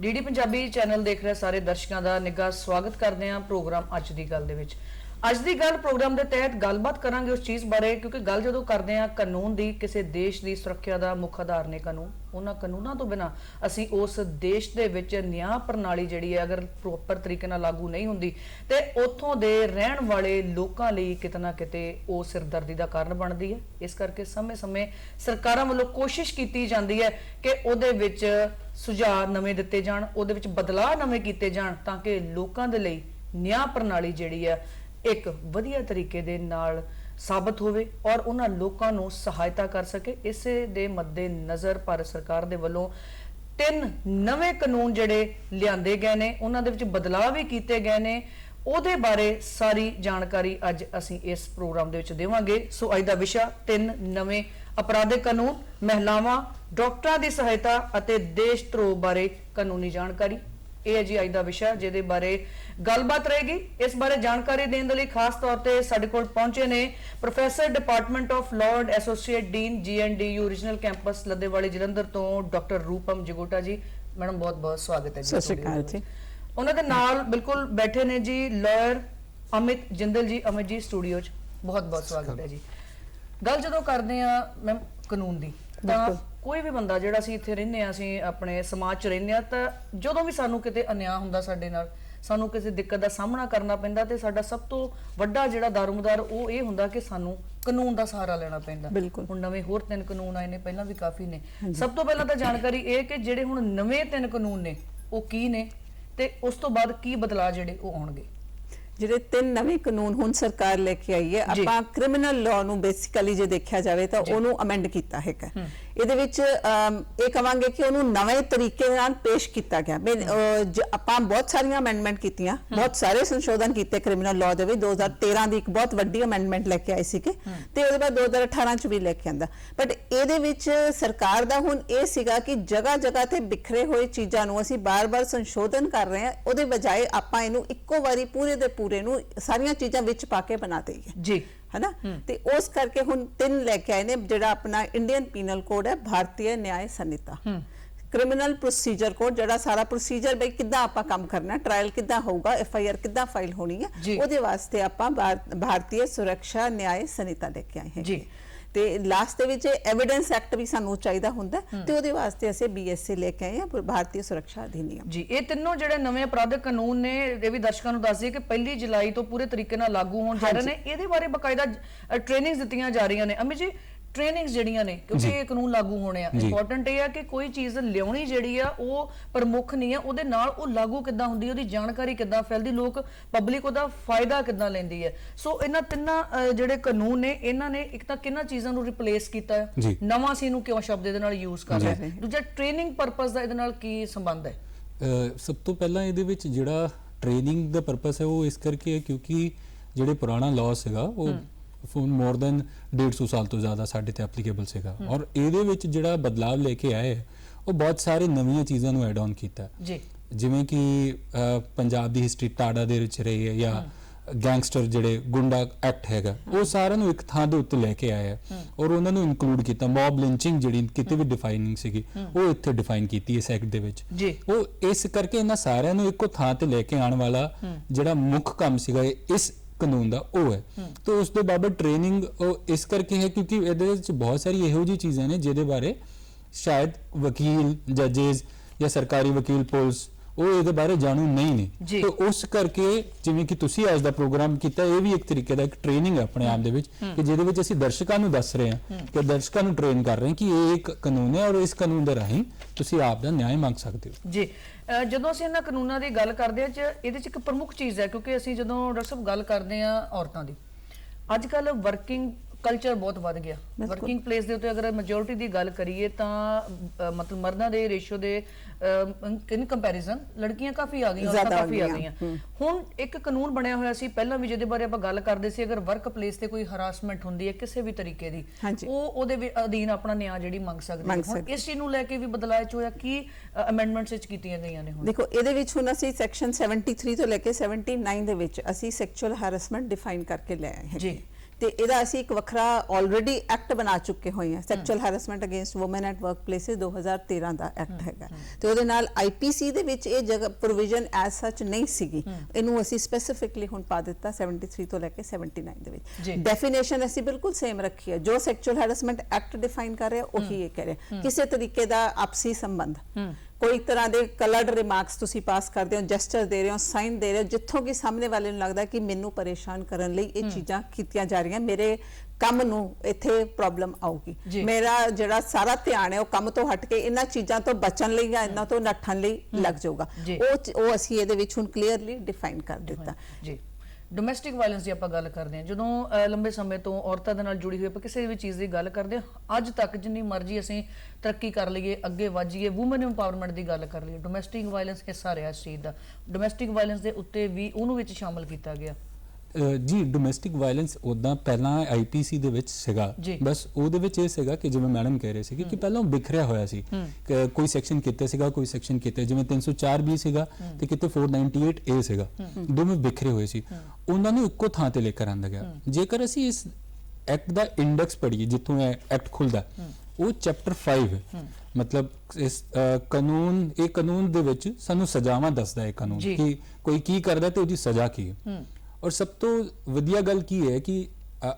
DD Punjabi channel ਦੇਖ ਰਹੇ ਸਾਰੇ ਦਰਸ਼ਕਾਂ ਦਾ ਨਿੱਘਾ ਸਵਾਗਤ ਕਰਦੇ ਹਾਂ ਪ੍ਰੋਗਰਾਮ ਅੱਜ ਦੀ ਗੱਲ ਦੇ ਵਿੱਚ। ਅੱਜ ਦੀ ਗੱਲ ਪ੍ਰੋਗਰਾਮ ਦੇ ਤਹਿਤ ਗੱਲਬਾਤ ਕਰਾਂਗੇ ਉਸ ਚੀਜ਼ ਬਾਰੇ, ਕਿਉਂਕਿ ਗੱਲ ਜਦੋਂ ਕਰਦੇ ਹਾਂ ਕਾਨੂੰਨ ਦੀ, ਕਿਸੇ ਦੇਸ਼ ਦੀ ਸੁਰੱਖਿਆ ਦਾ ਮੁੱਖ ਆਧਾਰ ਨੇ ਕਾਨੂੰਨ, ਉਹਨਾਂ ਕਾਨੂੰਨਾਂ ਤੋਂ ਬਿਨਾ ਅਸੀਂ ਉਸ ਦੇਸ਼ ਦੇ ਵਿੱਚ ਨਿਆਂ ਪ੍ਰਣਾਲੀ ਜਿਹੜੀ ਹੈ ਅਗਰ ਪ੍ਰੋਪਰ ਤਰੀਕੇ ਨਾਲ ਲਾਗੂ ਨਹੀਂ ਹੁੰਦੀ, ਤੇ ਉੱਥੋਂ ਦੇ ਰਹਿਣ ਵਾਲੇ ਲੋਕਾਂ ਲਈ ਕਿਤੇ ਨਾ ਕਿਤੇ ਉਹ ਸਿਰਦਰਦੀ ਦਾ ਕਾਰਨ ਬਣਦੀ ਹੈ। ਇਸ ਕਰਕੇ ਸਮੇਂ-ਸਮੇਂ ਸਰਕਾਰਾਂ ਵੱਲੋਂ ਕੋਸ਼ਿਸ਼ ਕੀਤੀ ਜਾਂਦੀ ਹੈ ਕਿ ਉਹਦੇ ਵਿੱਚ ਸੁਝਾਅ ਨਵੇਂ ਦਿੱਤੇ ਜਾਣ, ਉਹਦੇ ਵਿੱਚ ਬਦਲਾਅ ਨਵੇਂ ਕੀਤੇ ਜਾਣ ਤਾਂ ਕਿ ਲੋਕਾਂ ਦੇ ਲਈ ਨਿਆਂ ਪ੍ਰਣਾਲੀ ਜਿਹੜੀ ਹੈ ਇੱਕ ਵਧੀਆ ਤਰੀਕੇ ਦੇ ਨਾਲ ਸਾਬਤ ਹੋਵੇ ਔਰ ਉਹਨਾਂ ਲੋਕਾਂ ਨੂੰ ਸਹਾਇਤਾ ਕਰ ਸਕੇ। ਇਸੇ ਦੇ ਮੱਦੇ ਨਜ਼ਰ ਭਾਰਤ ਸਰਕਾਰ ਦੇ ਵੱਲੋਂ ਤਿੰਨ ਨਵੇਂ ਕਾਨੂੰਨ ਜਿਹੜੇ ਲਿਆਂਦੇ ਗਏ ਨੇ, ਉਹਨਾਂ ਦੇ ਵਿੱਚ ਬਦਲਾਅ ਵੀ ਕੀਤੇ ਗਏ ਨੇ। ਉਹਦੇ ਬਾਰੇ ਸਾਰੀ ਜਾਣਕਾਰੀ ਅੱਜ ਅਸੀਂ ਇਸ ਪ੍ਰੋਗਰਾਮ ਦੇ ਵਿੱਚ ਦੇਵਾਂਗੇ। ਸੋ ਅੱਜ ਦਾ ਵਿਸ਼ਾ, ਤਿੰਨ ਨਵੇਂ ਅਪਰਾਧਿਕ ਕਾਨੂੰਨ, ਮਹਿਲਾਵਾਂ, ਡਾਕਟਰਾਂ ਦੀ ਸਹਾਇਤਾ ਅਤੇ ਦੇਸ਼ ਧਰੋਹ ਬਾਰੇ ਕਾਨੂੰਨੀ ਜਾਣਕਾਰੀ। ਇਹ ਹੈ ਜੀ ਅੱਜ ਦਾ ਵਿਸ਼ਾ ਜਿਹਦੇ ਬਾਰੇ ਗੱਲਬਾਤ ਰਹੇਗੀ। ਇਸ ਬਾਰੇ ਜਾਣਕਾਰੀ ਦੇਣ ਦੇ ਲਈ ਖਾਸ ਤੌਰ ਤੇ ਸਾਡੇ ਕੋਲ ਪਹੁੰਚੇ ਨੇ professor department of law and associate dean GNDU regional campus Laddewali Jalandhar ਤੋਂ ਡਾਕਟਰ ਰੂਪਮ ਜਗੋਟਾ ਜੀ। ਮੈਡਮ ਬਹੁਤ ਬਹੁਤ ਸਵਾਗਤ ਹੈ ਜੀ ਸਤਿ ਸ਼੍ਰੀ ਅਕਾਲ ਜੀ। ਉਹਨਾਂ ਦੇ ਨਾਲ ਬਿਲਕੁਲ ਬੈਠੇ ਨੇ ਜੀ ਲਾਇਰ ਅਮਿਤ ਜਿੰਦਲ ਜੀ ਅਮਿਤ ਜੀ ਸਟੂਡੀਓ 'ਚ। ਬਹੁਤ ਬਹੁਤ ਸਵਾਗਤ ਹੈ ਜੀ। ਗੱਲ ਜਦੋਂ ਕਰਦੇ ਆ ਮੈਮ ਕਾਨੂੰਨ ਦੀ ਤਾਂ। ਕੋਈ ਵੀ ਬੰਦਾ ਜਿਹੜਾ ਅਸੀਂ ਇੱਥੇ ਰਹਿੰਦੇ ਆ ਅਸੀਂ ਆਪਣੇ ਸਮਾਜ 'ਚ ਰਹਿੰਦੇ ਆ ਤਾਂ ਜਦੋਂ ਵੀ ਸਾਨੂੰ ਕਿਤੇ ਅਨਿਆਂ ਹੁੰਦਾ ਸਾਡੇ ਨਾਲ ਸਾਨੂੰ ਕਿਸੇ ਦਿੱਕਤ ਦਾ ਸਾਹਮਣਾ ਕਰਨਾ ਪੈਂਦਾ ਤੇ ਸਾਡਾ ਸਭ ਤੋਂ ਵੱਡਾ ਜਿਹੜਾ ਦਾਰੋਮਦਾਰ ਉਹ ਇਹ ਹੁੰਦਾ ਕਿ ਸਾਨੂੰ ਕਾਨੂੰਨ ਦਾ ਸਹਾਰਾ ਲੈਣਾ ਪੈਂਦਾ। ਹੁਣ ਨਵੇਂ ਹੋਰ ਤਿੰਨ ਕਾਨੂੰਨ ਆਏ ਨੇ ਪਹਿਲਾਂ ਵੀ ਕਾਫੀ ਨੇ ਸਭ ਤੋਂ ਪਹਿਲਾਂ ਤਾਂ ਜਾਣਕਾਰੀ ਇਹ ਕਿ ਜਿਹੜੇ ਹੁਣ ਨਵੇਂ ਤਿੰਨ ਕਾਨੂੰਨ ਨੇ ਉਹ ਕੀ ਨੇ ਤੇ ਉਸ ਤੋਂ ਬਾਅਦ ਕੀ ਬਦਲਾਅ ਜਿਹੜੇ ਉਹ ਆਉਣਗੇ ਜਿਹੜੇ ਤਿੰਨ ਨਵੇਂ ਕਾਨੂੰਨ ਹੁਣ ਸਰਕਾਰ ਲੈ ਕੇ ਆਈ ਹੈ। ਆਪਾਂ ਕ੍ਰਿਮੀਨਲ ਲਾਅ ਨੂੰ ਬੇਸਿਕਲੀ ਜੇ ਦੇਖਿਆ ਜਾਵੇ ਤਾਂ ਉਹਨੂੰ ਅਮੈਂਡ ਕੀਤਾ ਹੈਗਾ। ਇਹਦੇ ਵਿੱਚ ਇਹ ਕਵਾਂਗੇ ਕਿ ਉਹਨੂੰ ਨਵੇਂ ਤਰੀਕੇ ਨਾਲ ਪੇਸ਼ ਕੀਤਾ ਗਿਆ। ਆਪਾਂ ਬਹੁਤ ਸਾਰੀਆਂ ਅਮੈਂਡਮੈਂਟ ਕੀਤੀਆਂ ਬਹੁਤ ਸਾਰੇ ਸੰਸ਼ੋਧਨ ਕੀਤੇ ਕ੍ਰਿਮੀਨਲ ਲਾਅ ਦੇ ਵਿੱਚ। 2013 ਦੀ ਇੱਕ ਬਹੁਤ ਵੱਡੀ ਅਮੈਂਡਮੈਂਟ ਲੈ ਕੇ ਆਏ ਸੀਗੇ ਤੇ ਉਹਦੇ ਬਾਅਦ 2018 ਚ ਵੀ ਲੈ ਕੇ ਆਂਦਾ। ਬਟ ਇਹਦੇ ਵਿੱਚ ਸਰਕਾਰ ਦਾ ਹੁਣ ਇਹ ਸੀਗਾ ਕਿ ਜਗ੍ਹਾ ਜਗ੍ਹਾ ਤੇ ਬਿਖਰੇ ਹੋਏ ਚੀਜ਼ਾਂ ਨੂੰ ਅਸੀਂ ਬਾਰ-ਬਾਰ ਸੰਸ਼ੋਧਨ ਕਰ ਰਹੇ ਹਾਂ ਉਹਦੇ ਬਜਾਏ ਆਪਾਂ ਇਹਨੂੰ ਇੱਕੋ ਵਾਰੀ ਪੂਰੇ ਦੇ ਪੂਰੇ ਨੂੰ ਸਾਰੀਆਂ ਚੀਜ਼ਾਂ ਵਿੱਚ ਪਾ ਕੇ ਬਣਾ ਦਈਏ। ਜੀ। ਹੈਨਾ? ਤੇ ਉਸ ਕਰਕੇ ਹੁਣ ਤਿੰਨ ਲੈ ਕੇ ਆਏ ਨੇ ਜਿਹੜਾ ਆਪਣਾ ਇੰਡੀਅਨ ਪੀਨਲ ਕੋਡ ਹੈ ਭਾਰਤੀ ਨਿਆਂ ਸੰਹਿਤਾ। ਕ੍ਰਿਮੀਨਲ ਪ੍ਰੋਸੀਜਰ ਕੋਡ ਜਿਹੜਾ ਸਾਰਾ ਪ੍ਰੋਸੀਜਰ ਬਈ ਕਿੱਦਾਂ ਆਪਾਂ ਕੰਮ ਕਰਨਾ ਟ੍ਰਾਇਲ ਕਿੱਦਾਂ ਹੋਊਗਾ ਐਫ ਆਈ ਆਰ ਕਿੱਦਾਂ ਫਾਈਲ ਹੋਣੀ ਹੈ। ਉਹਦੇ ਵਾਸਤੇ ਆਪਾਂ ਭਾਰ- ਭਾਰਤੀ ਸੁਰੱਖਿਆ ਨਿਆਂ ਸੰਹਿਤਾ ਲੈ ਕੇ ਆਏ ਹਾਂ ਜੀ। ਤੇ ਲਾਸਟ ਦੇ ਵਿੱਚ ਐਵੀਡੈਂਸ ਐਕਟ ਵੀ ਸਾਨੂੰ ਚਾਹੀਦਾ ਹੁੰਦਾ ਤੇ ਉਹਦੇ ਵਾਸਤੇ ਅਸੀਂ ਬੀਐਸਸੀ ਲੈ ਕੇ ਆਏ ਹਾਂ ਭਾਰਤੀ ਸੁਰੱਖਿਆ ਅਧਿਨਿਯਮ। ਜੀ ਇਹ ਤਿੰਨੋਂ ਜਿਹੜੇ ਨਵੇਂ ਅਪਰਾਧਿਕ ਕਾਨੂੰਨ ਨੇ ਇਹ ਵੀ ਦਰਸ਼ਕਾਂ ਨੂੰ ਦੱਸ ਦਈਏ ਕਿ ਪਹਿਲੀ ਜੁਲਾਈ ਤੋਂ ਪੂਰੇ ਤਰੀਕੇ ਨਾਲ ਲਾਗੂ ਹੋਣ ਜਾ ਰਹੇ ਨੇ। ਇਹਦੇ ਬਾਰੇ ਬਕਾਇਦਾ ਟ੍ਰੇਨਿੰਗਸ ਦਿੱਤੀਆਂ ਜਾ ਰਹੀਆਂ ਨੇ। ਅਮਿਤ ਜੀ ਟ੍ਰੇਨਿੰਗਸ ਜਿਹੜੀਆਂ ਨੇ ਕਿਉਂਕਿ ਇਹ ਕਾਨੂੰਨ ਲਾਗੂ ਹੋਣੇ ਆ। ਇੰਪੋਰਟੈਂਟ ਇਹ ਆ ਕਿ ਕੋਈ ਚੀਜ਼ ਲਿਆਉਣੀ ਜਿਹੜੀ ਆ ਉਹ ਪ੍ਰਮੁੱਖ ਨਹੀਂ ਆ। ਉਹਦੇ ਨਾਲ ਉਹ ਲਾਗੂ ਕਿੱਦਾਂ ਹੁੰਦੀ ਉਹਦੀ ਜਾਣਕਾਰੀ ਕਿੱਦਾਂ ਫੈਲਦੀ ਲੋਕ ਪਬਲਿਕ ਉਹਦਾ ਫਾਇਦਾ ਕਿੱਦਾਂ ਲੈਂਦੀ ਹੈ ਸੋ ਇਹਨਾਂ ਤਿੰਨਾਂ ਜਿਹੜੇ ਕਾਨੂੰਨ ਨੇ ਇਹਨਾਂ ਨੇ ਇੱਕ ਤਾਂ ਕਿੰਨਾਂ ਚੀਜ਼ਾਂ ਨੂੰ ਰਿਪਲੇਸ ਕੀਤਾ ਹੈ। ਨਵਾਂ ਸੀ ਇਹਨੂੰ ਕਿਉਂ ਸ਼ਬਦ ਇਹਦੇ ਨਾਲ ਯੂਜ਼ ਕਰ ਰਿਹਾ ਹੈ ਦੂਜਾ ਟ੍ਰੇਨਿੰਗ ਪਰਪਸ ਦਾ ਇਹਦੇ ਨਾਲ ਕੀ ਸੰਬੰਧ ਹੈ? ਸਭ ਤੋਂ ਪਹਿਲਾਂ ਇਹਦੇ ਵਿੱਚ ਜਿਹੜਾ ਟ੍ਰੇਨਿੰਗ ਦਾ ਪਰਪਸ ਹੈ ਉਹ ਇਸ ਕਰਕੇ ਹੈ ਕਿਉਂਕਿ ਜਿਹੜੇ ਪੁਰਾਣਾ ਲਾਅ ਸੀਗਾ ਉਹ ਫੋਨ ਮੋਰ ਦੈਨ 150 ਸਾਲ ਤੋਂ ਜ਼ਿਆਦਾ ਸਾਡੇ ਤੇ ਐਪਲੀਕੇਬਲ ਸੀਗਾ। ਔਰ ਇਹਦੇ ਵਿੱਚ ਜਿਹੜਾ ਬਦਲਾਅ ਲੈ ਕੇ ਆਏ ਉਹ ਬਹੁਤ ਸਾਰੇ ਨਵੀਆਂ ਚੀਜ਼ਾਂ ਨੂੰ ਐਡ ਆਨ ਕੀਤਾ। ਜੀ। ਜਿਵੇਂ ਕਿ ਪੰਜਾਬ ਦੀ ਹਿਸਟਰੀ ਟਾੜਾ ਦੇ ਵਿੱਚ ਰਹੀ ਹੈ ਜਾਂ ਗੈਂਗਸਟਰ ਜਿਹੜੇ ਗੁੰਡਾ ਐਕਟ ਹੈਗਾ ਉਹ ਸਾਰਿਆਂ ਨੂੰ ਇੱਕ ਥਾਂ ਦੇ ਉੱਤੇ ਲੈ ਕੇ ਆਇਆ ਔਰ ਉਹਨਾਂ ਨੂੰ ਇਨਕਲੂਡ ਕੀਤਾ। ਮੌਬ ਲਿੰਚਿੰਗ ਜਿਹੜੀ ਕਿਤੇ ਵੀ ਡਿਫਾਈਨਿੰਗ ਸੀਗੀ ਉਹ ਇੱਥੇ ਡਿਫਾਈਨ ਕੀਤੀ ਇਸ ਐਕਟ ਦੇ ਵਿੱਚ। ਉਹ ਇਸ ਕਰਕੇ ਇਹਨਾਂ ਸਾਰਿਆਂ ਨੂੰ ਇੱਕੋ ਥਾਂ ਤੇ ਲੈ ਕੇ ਆਉਣ ਵਾਲਾ ਜਿਹੜਾ ਮੁੱਖ ਕੰਮ ਸੀਗਾ ਇਸ ਕਾਨੂੰਨ ਦਾ ਉਹ ਹੈ। ਤੇ ਉਸ ਦੇ ਬਾਬਤ ਟ੍ਰੇਨਿੰਗ ਉਹ ਇਸ ਕਰਕੇ ਹੈ ਕਿਉਂਕਿ ਇਹਦੇ ਵਿੱਚ ਬਹੁਤ ਸਾਰੀ ਇਹੋ ਜਿਹੀ ਚੀਜ਼ਾਂ ਨੇ ਜਿਹਦੇ ਬਾਰੇ ਸ਼ਾਇਦ ਵਕੀਲ ਜੱਜਸ ਜਾਂ ਸਰਕਾਰੀ ਵਕੀਲ ਪੁਲਿਸ ਉਹ ਇਹਦੇ ਬਾਰੇ ਜਾਣੂ ਨਹੀਂ ਨੇ। ਜੀ। ਤੇ ਉਸ ਕਰਕੇ ਜਿਵੇਂ ਕਿ ਤੁਸੀਂ ਅੱਜ ਦਾ ਪ੍ਰੋਗਰਾਮ ਕੀਤਾ ਇਹ ਵੀ ਇੱਕ ਤਰੀਕੇ ਦਾ ਇੱਕ ਟ੍ਰੇਨਿੰਗ ਹੈ ਆਪਣੇ ਆਪ ਦੇ ਵਿੱਚ ਕਿ ਜਿਹਦੇ ਵਿੱਚ ਅਸੀਂ ਦਰਸ਼ਕਾਂ ਨੂੰ ਦੱਸ ਰਹੇ ਹਾਂ ਕਿ ਦਰਸ਼ਕਾਂ ਨੂੰ ਟ੍ਰੇਨ ਕਰ ਰਹੇ ਹਾਂ ਕਿ ਇਹ ਇੱਕ ਕਾਨੂੰਨ ਹੈ ਔਰ ਇਸ ਕਾਨੂੰਨ ਦੇ ਰਾਹੀਂ ਤੁਸੀਂ ਆਪ ਦਾ ਨਿਆਂ ਮੰਗ ਸਕਦੇ ਹੋ। ਜੀ। ਅਹ ਜਦੋਂ ਅਸੀਂ ਇਹਨਾਂ ਕਾਨੂੰਨਾਂ ਦੀ ਗੱਲ ਕਰਦੇ ਹਾਂ ਚ ਇਹਦੇ ਚ ਇੱਕ ਪ੍ਰਮੁੱਖ ਚੀਜ਼ ਹੈ ਕਿਉਂਕਿ ਅਸੀਂ ਜਦੋਂ ਡਾਕਟਰ ਸਾਹਿਬ ਗੱਲ ਕਰਦੇ ਹਾਂ ਔਰਤਾਂ ਦੀ ਅੱਜ ਕੱਲ ਵਰਕਿੰਗ ਕਲਚਰ ਬਹੁਤ ਵੱਧ ਗਿਆ ਬਿਲਕੁਲ। ਵਰਕਿੰਗ ਪਲੇਸ ਦੇ ਉੱਤੇ ਅਗਰ ਮੈਜੋਰਿਟੀ ਦੀ ਗੱਲ ਕਰੀਏ ਤਾਂ ਅਹ, ਮਤਲਬ ਮਰਦਾਂ ਦੇ ਰੇਸ਼ੋ ਦੇ ਇਨ ਕੰਪੈਰੀਜ਼ਨ ਲੜਕੀਆਂ ਕਾਫੀ ਆ ਗਈਆਂ ਔਰਤਾਂ ਕਾਫੀ ਆ ਗਈਆਂ ਹੁਣ ਇੱਕ ਕਾਨੂੰਨ ਬਣਿਆ ਹੋਇਆ ਸੀ ਪਹਿਲਾਂ ਵੀ ਜਿਹਦੇ ਬਾਰੇ ਆਪਾਂ ਗੱਲ ਕਰਦੇ ਸੀ ਅਗਰ ਵਰਕ ਪਲੇਸ ਤੇ ਕੋਈ ਹਰਾਸਮੈਂਟ ਹੁੰਦੀ ਹੈ ਕਿਸੇ ਵੀ ਤਰੀਕੇ ਦੀ। ਉਹ ਉਹਦੇ ਅਧੀਨ ਆਪਣਾ ਨਿਆਂ ਜਿਹੜੀ ਮੰਗ ਸਕਦੀ ਹੈ ਹੁਣ। ਇਸ ਚੀਜ਼ ਨੂੰ ਲੈ ਕੇ ਵੀ ਬਦਲਾਅ ਚ ਹੋਇਆ ਕੀ ਅਮੈਂਡਮੈਂਟਸ ਵਿੱਚ ਕੀਤੀਆਂ ਗਈਆਂ ਨੇ ਹੁਣ ਦੇਖੋ ਇਹਦੇ ਵਿੱਚ ਹੁਣ ਅਸੀਂ ਸੈਕਸ਼ਨ 73 ਤੋਂ ਲੈ ਕੇ 79 ਦੇ ਵਿੱਚ ਅਸੀਂ ਸੈਕਚੁਅਲ ਹੈਰੈਸਮੈਂਟ ਡਿਫਾਈਨ ਕਰਕੇ ਲੈ ਆਏ ਹਾਂ ਜੀ। ਤੇ ਇਹਦਾ ਅਸੀਂ ਇੱਕ ਵੱਖਰਾ ਆਲਰੇਡੀ ਐਕਟ ਬਣਾ ਚੁੱਕੇ ਹੋਏ ਹਾਂ sexual harassment against women at workplaces 2013 ਦਾ ਐਕਟ ਹੈਗਾ। ਤੇ ਉਹਦੇ ਨਾਲ ਆਈਪੀਸੀ ਦੇ ਵਿੱਚ ਇਹ ਜਗ੍ਹਾ ਪ੍ਰੋਵੀਜ਼ਨ ਐਸ ਸੱਚ ਨਹੀਂ ਸੀਗੀ। ਇਹਨੂੰ ਅਸੀਂ ਸਪੈਸੀਫਿਕਲੀ ਹੁਣ ਪਾ ਦਿੱਤਾ 73 ਤੋਂ ਲੈ ਕੇ 79 ਦੇ। ਵਿੱਚ। ਡੈਫੀਨੇਸ਼ਨ ਅਸੀਂ ਬਿਲਕੁਲ ਸੇਮ ਰੱਖੀ ਹੈ। ਜੋ ਸੈਕਸ਼ੂਅਲ ਹੈਰੈਸਮੈਂਟ ਐਕਟ ਡਿਫਾਈਨ ਕਰ ਰਿਹਾ ਉਹੀ ਇਹ ਕਹਿ ਰਿਹਾ। ਕਿਸੇ ਤਰੀਕੇ ਦਾ ਆਪਸੀ ਸੰਬੰਧ। ਕੋਈ ਤਰ੍ਹਾਂ ਦੇ ਕਲਰਡ ਰਿਮਾਰਕਸ ਤੁਸੀਂ ਪਾਸ ਕਰਦੇ ਹੋ ਜੈਸਚਰ ਦੇ ਰਹੇ ਹੋ ਸਾਈਨ ਦੇ ਰਹੇ ਹੋ ਜਿੱਥੋਂ ਕਿ ਸਾਹਮਣੇ ਵਾਲੇ ਨੂੰ ਲੱਗਦਾ ਕਿ ਮੈਨੂੰ ਪਰੇਸ਼ਾਨ ਕਰਨ ਲਈ ਇਹ ਚੀਜ਼ਾਂ ਕੀਤੀਆਂ ਜਾ ਰਹੀਆਂ ਮੇਰੇ ਕੰਮ ਨੂੰ ਇੱਥੇ ਪ੍ਰੋਬਲਮ। ਆਊਗੀ। ਮੇਰਾ ਜਿਹੜਾ ਸਾਰਾ ਧਿਆਨ ਹੈ ਉਹ ਕੰਮ ਤੋਂ ਹਟ ਕੇ ਇਹਨਾਂ ਚੀਜ਼ਾਂ ਤੋਂ ਬਚਣ ਲਈ ਜਾਂ ਇਹਨਾਂ ਤੋਂ ਨੱਠਣ ਲਈ ਲੱਗ ਜਾਊਗਾ। ਉਹ ਉਹ ਅਸੀਂ ਇਹਦੇ ਵਿੱਚ ਹੁਣ ਕਲੀਅਰਲੀ ਡਿਫਾਈਨ ਕਰ ਦਿੱਤਾ। ਜੀ। ਡੋਮੈਸਟਿਕ ਵਾਇਲੈਂਸ ਦੀ ਆਪਾਂ ਗੱਲ ਕਰਦੇ ਹਾਂ। ਜਦੋਂ ਲੰਬੇ ਸਮੇਂ ਤੋਂ ਔਰਤਾਂ ਦੇ ਨਾਲ ਜੁੜੀ ਹੋਈ ਆਪਾਂ ਕਿਸੇ ਵੀ ਚੀਜ਼ ਦੀ ਗੱਲ ਕਰਦੇ ਹਾਂ, ਅੱਜ ਤੱਕ ਜਿੰਨੀ ਮਰਜ਼ੀ ਅਸੀਂ ਤਰੱਕੀ ਕਰ ਲਈਏ, ਅੱਗੇ ਵਧ ਜਾਈਏ ਔਮਨ ਇੰਪਾਵਰਮੈਂਟ ਦੀ ਗੱਲ ਕਰ ਲਈਏ ਡੋਮੈਸਟਿਕ ਵਾਇਲੈਂਸ ਹਿੱਸਾ ਰਿਹਾ ਇਸ ਚੀਜ਼ ਦਾ। ਡੋਮੈਸਟਿਕ ਵਾਇਲੈਂਸ ਦੇ ਉੱਤੇ ਵੀ ਉਹਨੂੰ ਵਿੱਚ ਸ਼ਾਮਲ ਕੀਤਾ ਗਿਆ। ਜੀ ਡੋਮੈਸਟਿਕ ਵਾਇਲੈਂਸ ਉਦਾਂ ਪਹਿਲਾਂ ਆਈਪੀਸੀ ਦੇ ਵਿੱਚ ਸੀਗਾ। ਬਸ ਉਹਦੇ ਵਿੱਚ ਇਹ ਸੀਗਾ ਕਿ ਜਿਵੇਂ ਮੈਡਮ ਕਹਿ ਰਹੇ ਸੀ ਕਿ ਪਹਿਲਾਂ ਉਹ ਬਿਖਰਿਆ ਹੋਇਆ ਸੀ। ਕਿ ਕੋਈ ਸੈਕਸ਼ਨ ਕਿਤੇ ਸੀਗਾ ਕੋਈ ਸੈਕਸ਼ਨ ਕਿਤੇ। ਜਿਵੇਂ 304 ਬੀ ਸੀਗਾ ਤੇ ਕਿਤੇ 498 ਏ ਸੀਗਾ। ਦੋਵੇਂ ਬਿਖਰੇ ਹੋਏ ਸੀ। ਉਹਨਾਂ ਨੂੰ ਇੱਕੋ ਥਾਂ ਤੇ ਲੈ ਕੇ ਆਂਦਾ ਗਿਆ। ਜੇਕਰ ਅਸੀਂ ਇਸ ਐਕਟ ਦਾ ਇੰਡੈਕਸ ਪੜ੍ਹੀਏ ਜਿੱਥੋਂ ਇਹ ਐਕਟ ਖੁੱਲਦਾ ਉਹ ਚੈਪਟਰ 5 ਹੈ। ਮਤਲਬ ਇਸ ਕਾਨੂੰਨ ਇਹ ਕਾਨੂੰਨ ਦੇ ਵਿੱਚ ਸਾਨੂੰ ਸਜ਼ਾਵਾਂ ਦੱਸਦਾ ਹੈ ਕਾਨੂੰਨ। ਕਿ ਕੋਈ ਕੀ ਕਰਦਾ ਤੇ ਉਹਦੀ ਸਜ਼ਾ ਕੀ ਹੈ। ਔਰ ਸਭ ਤੋਂ ਵਧੀਆ ਗੱਲ ਕੀ ਹੈ ਕਿ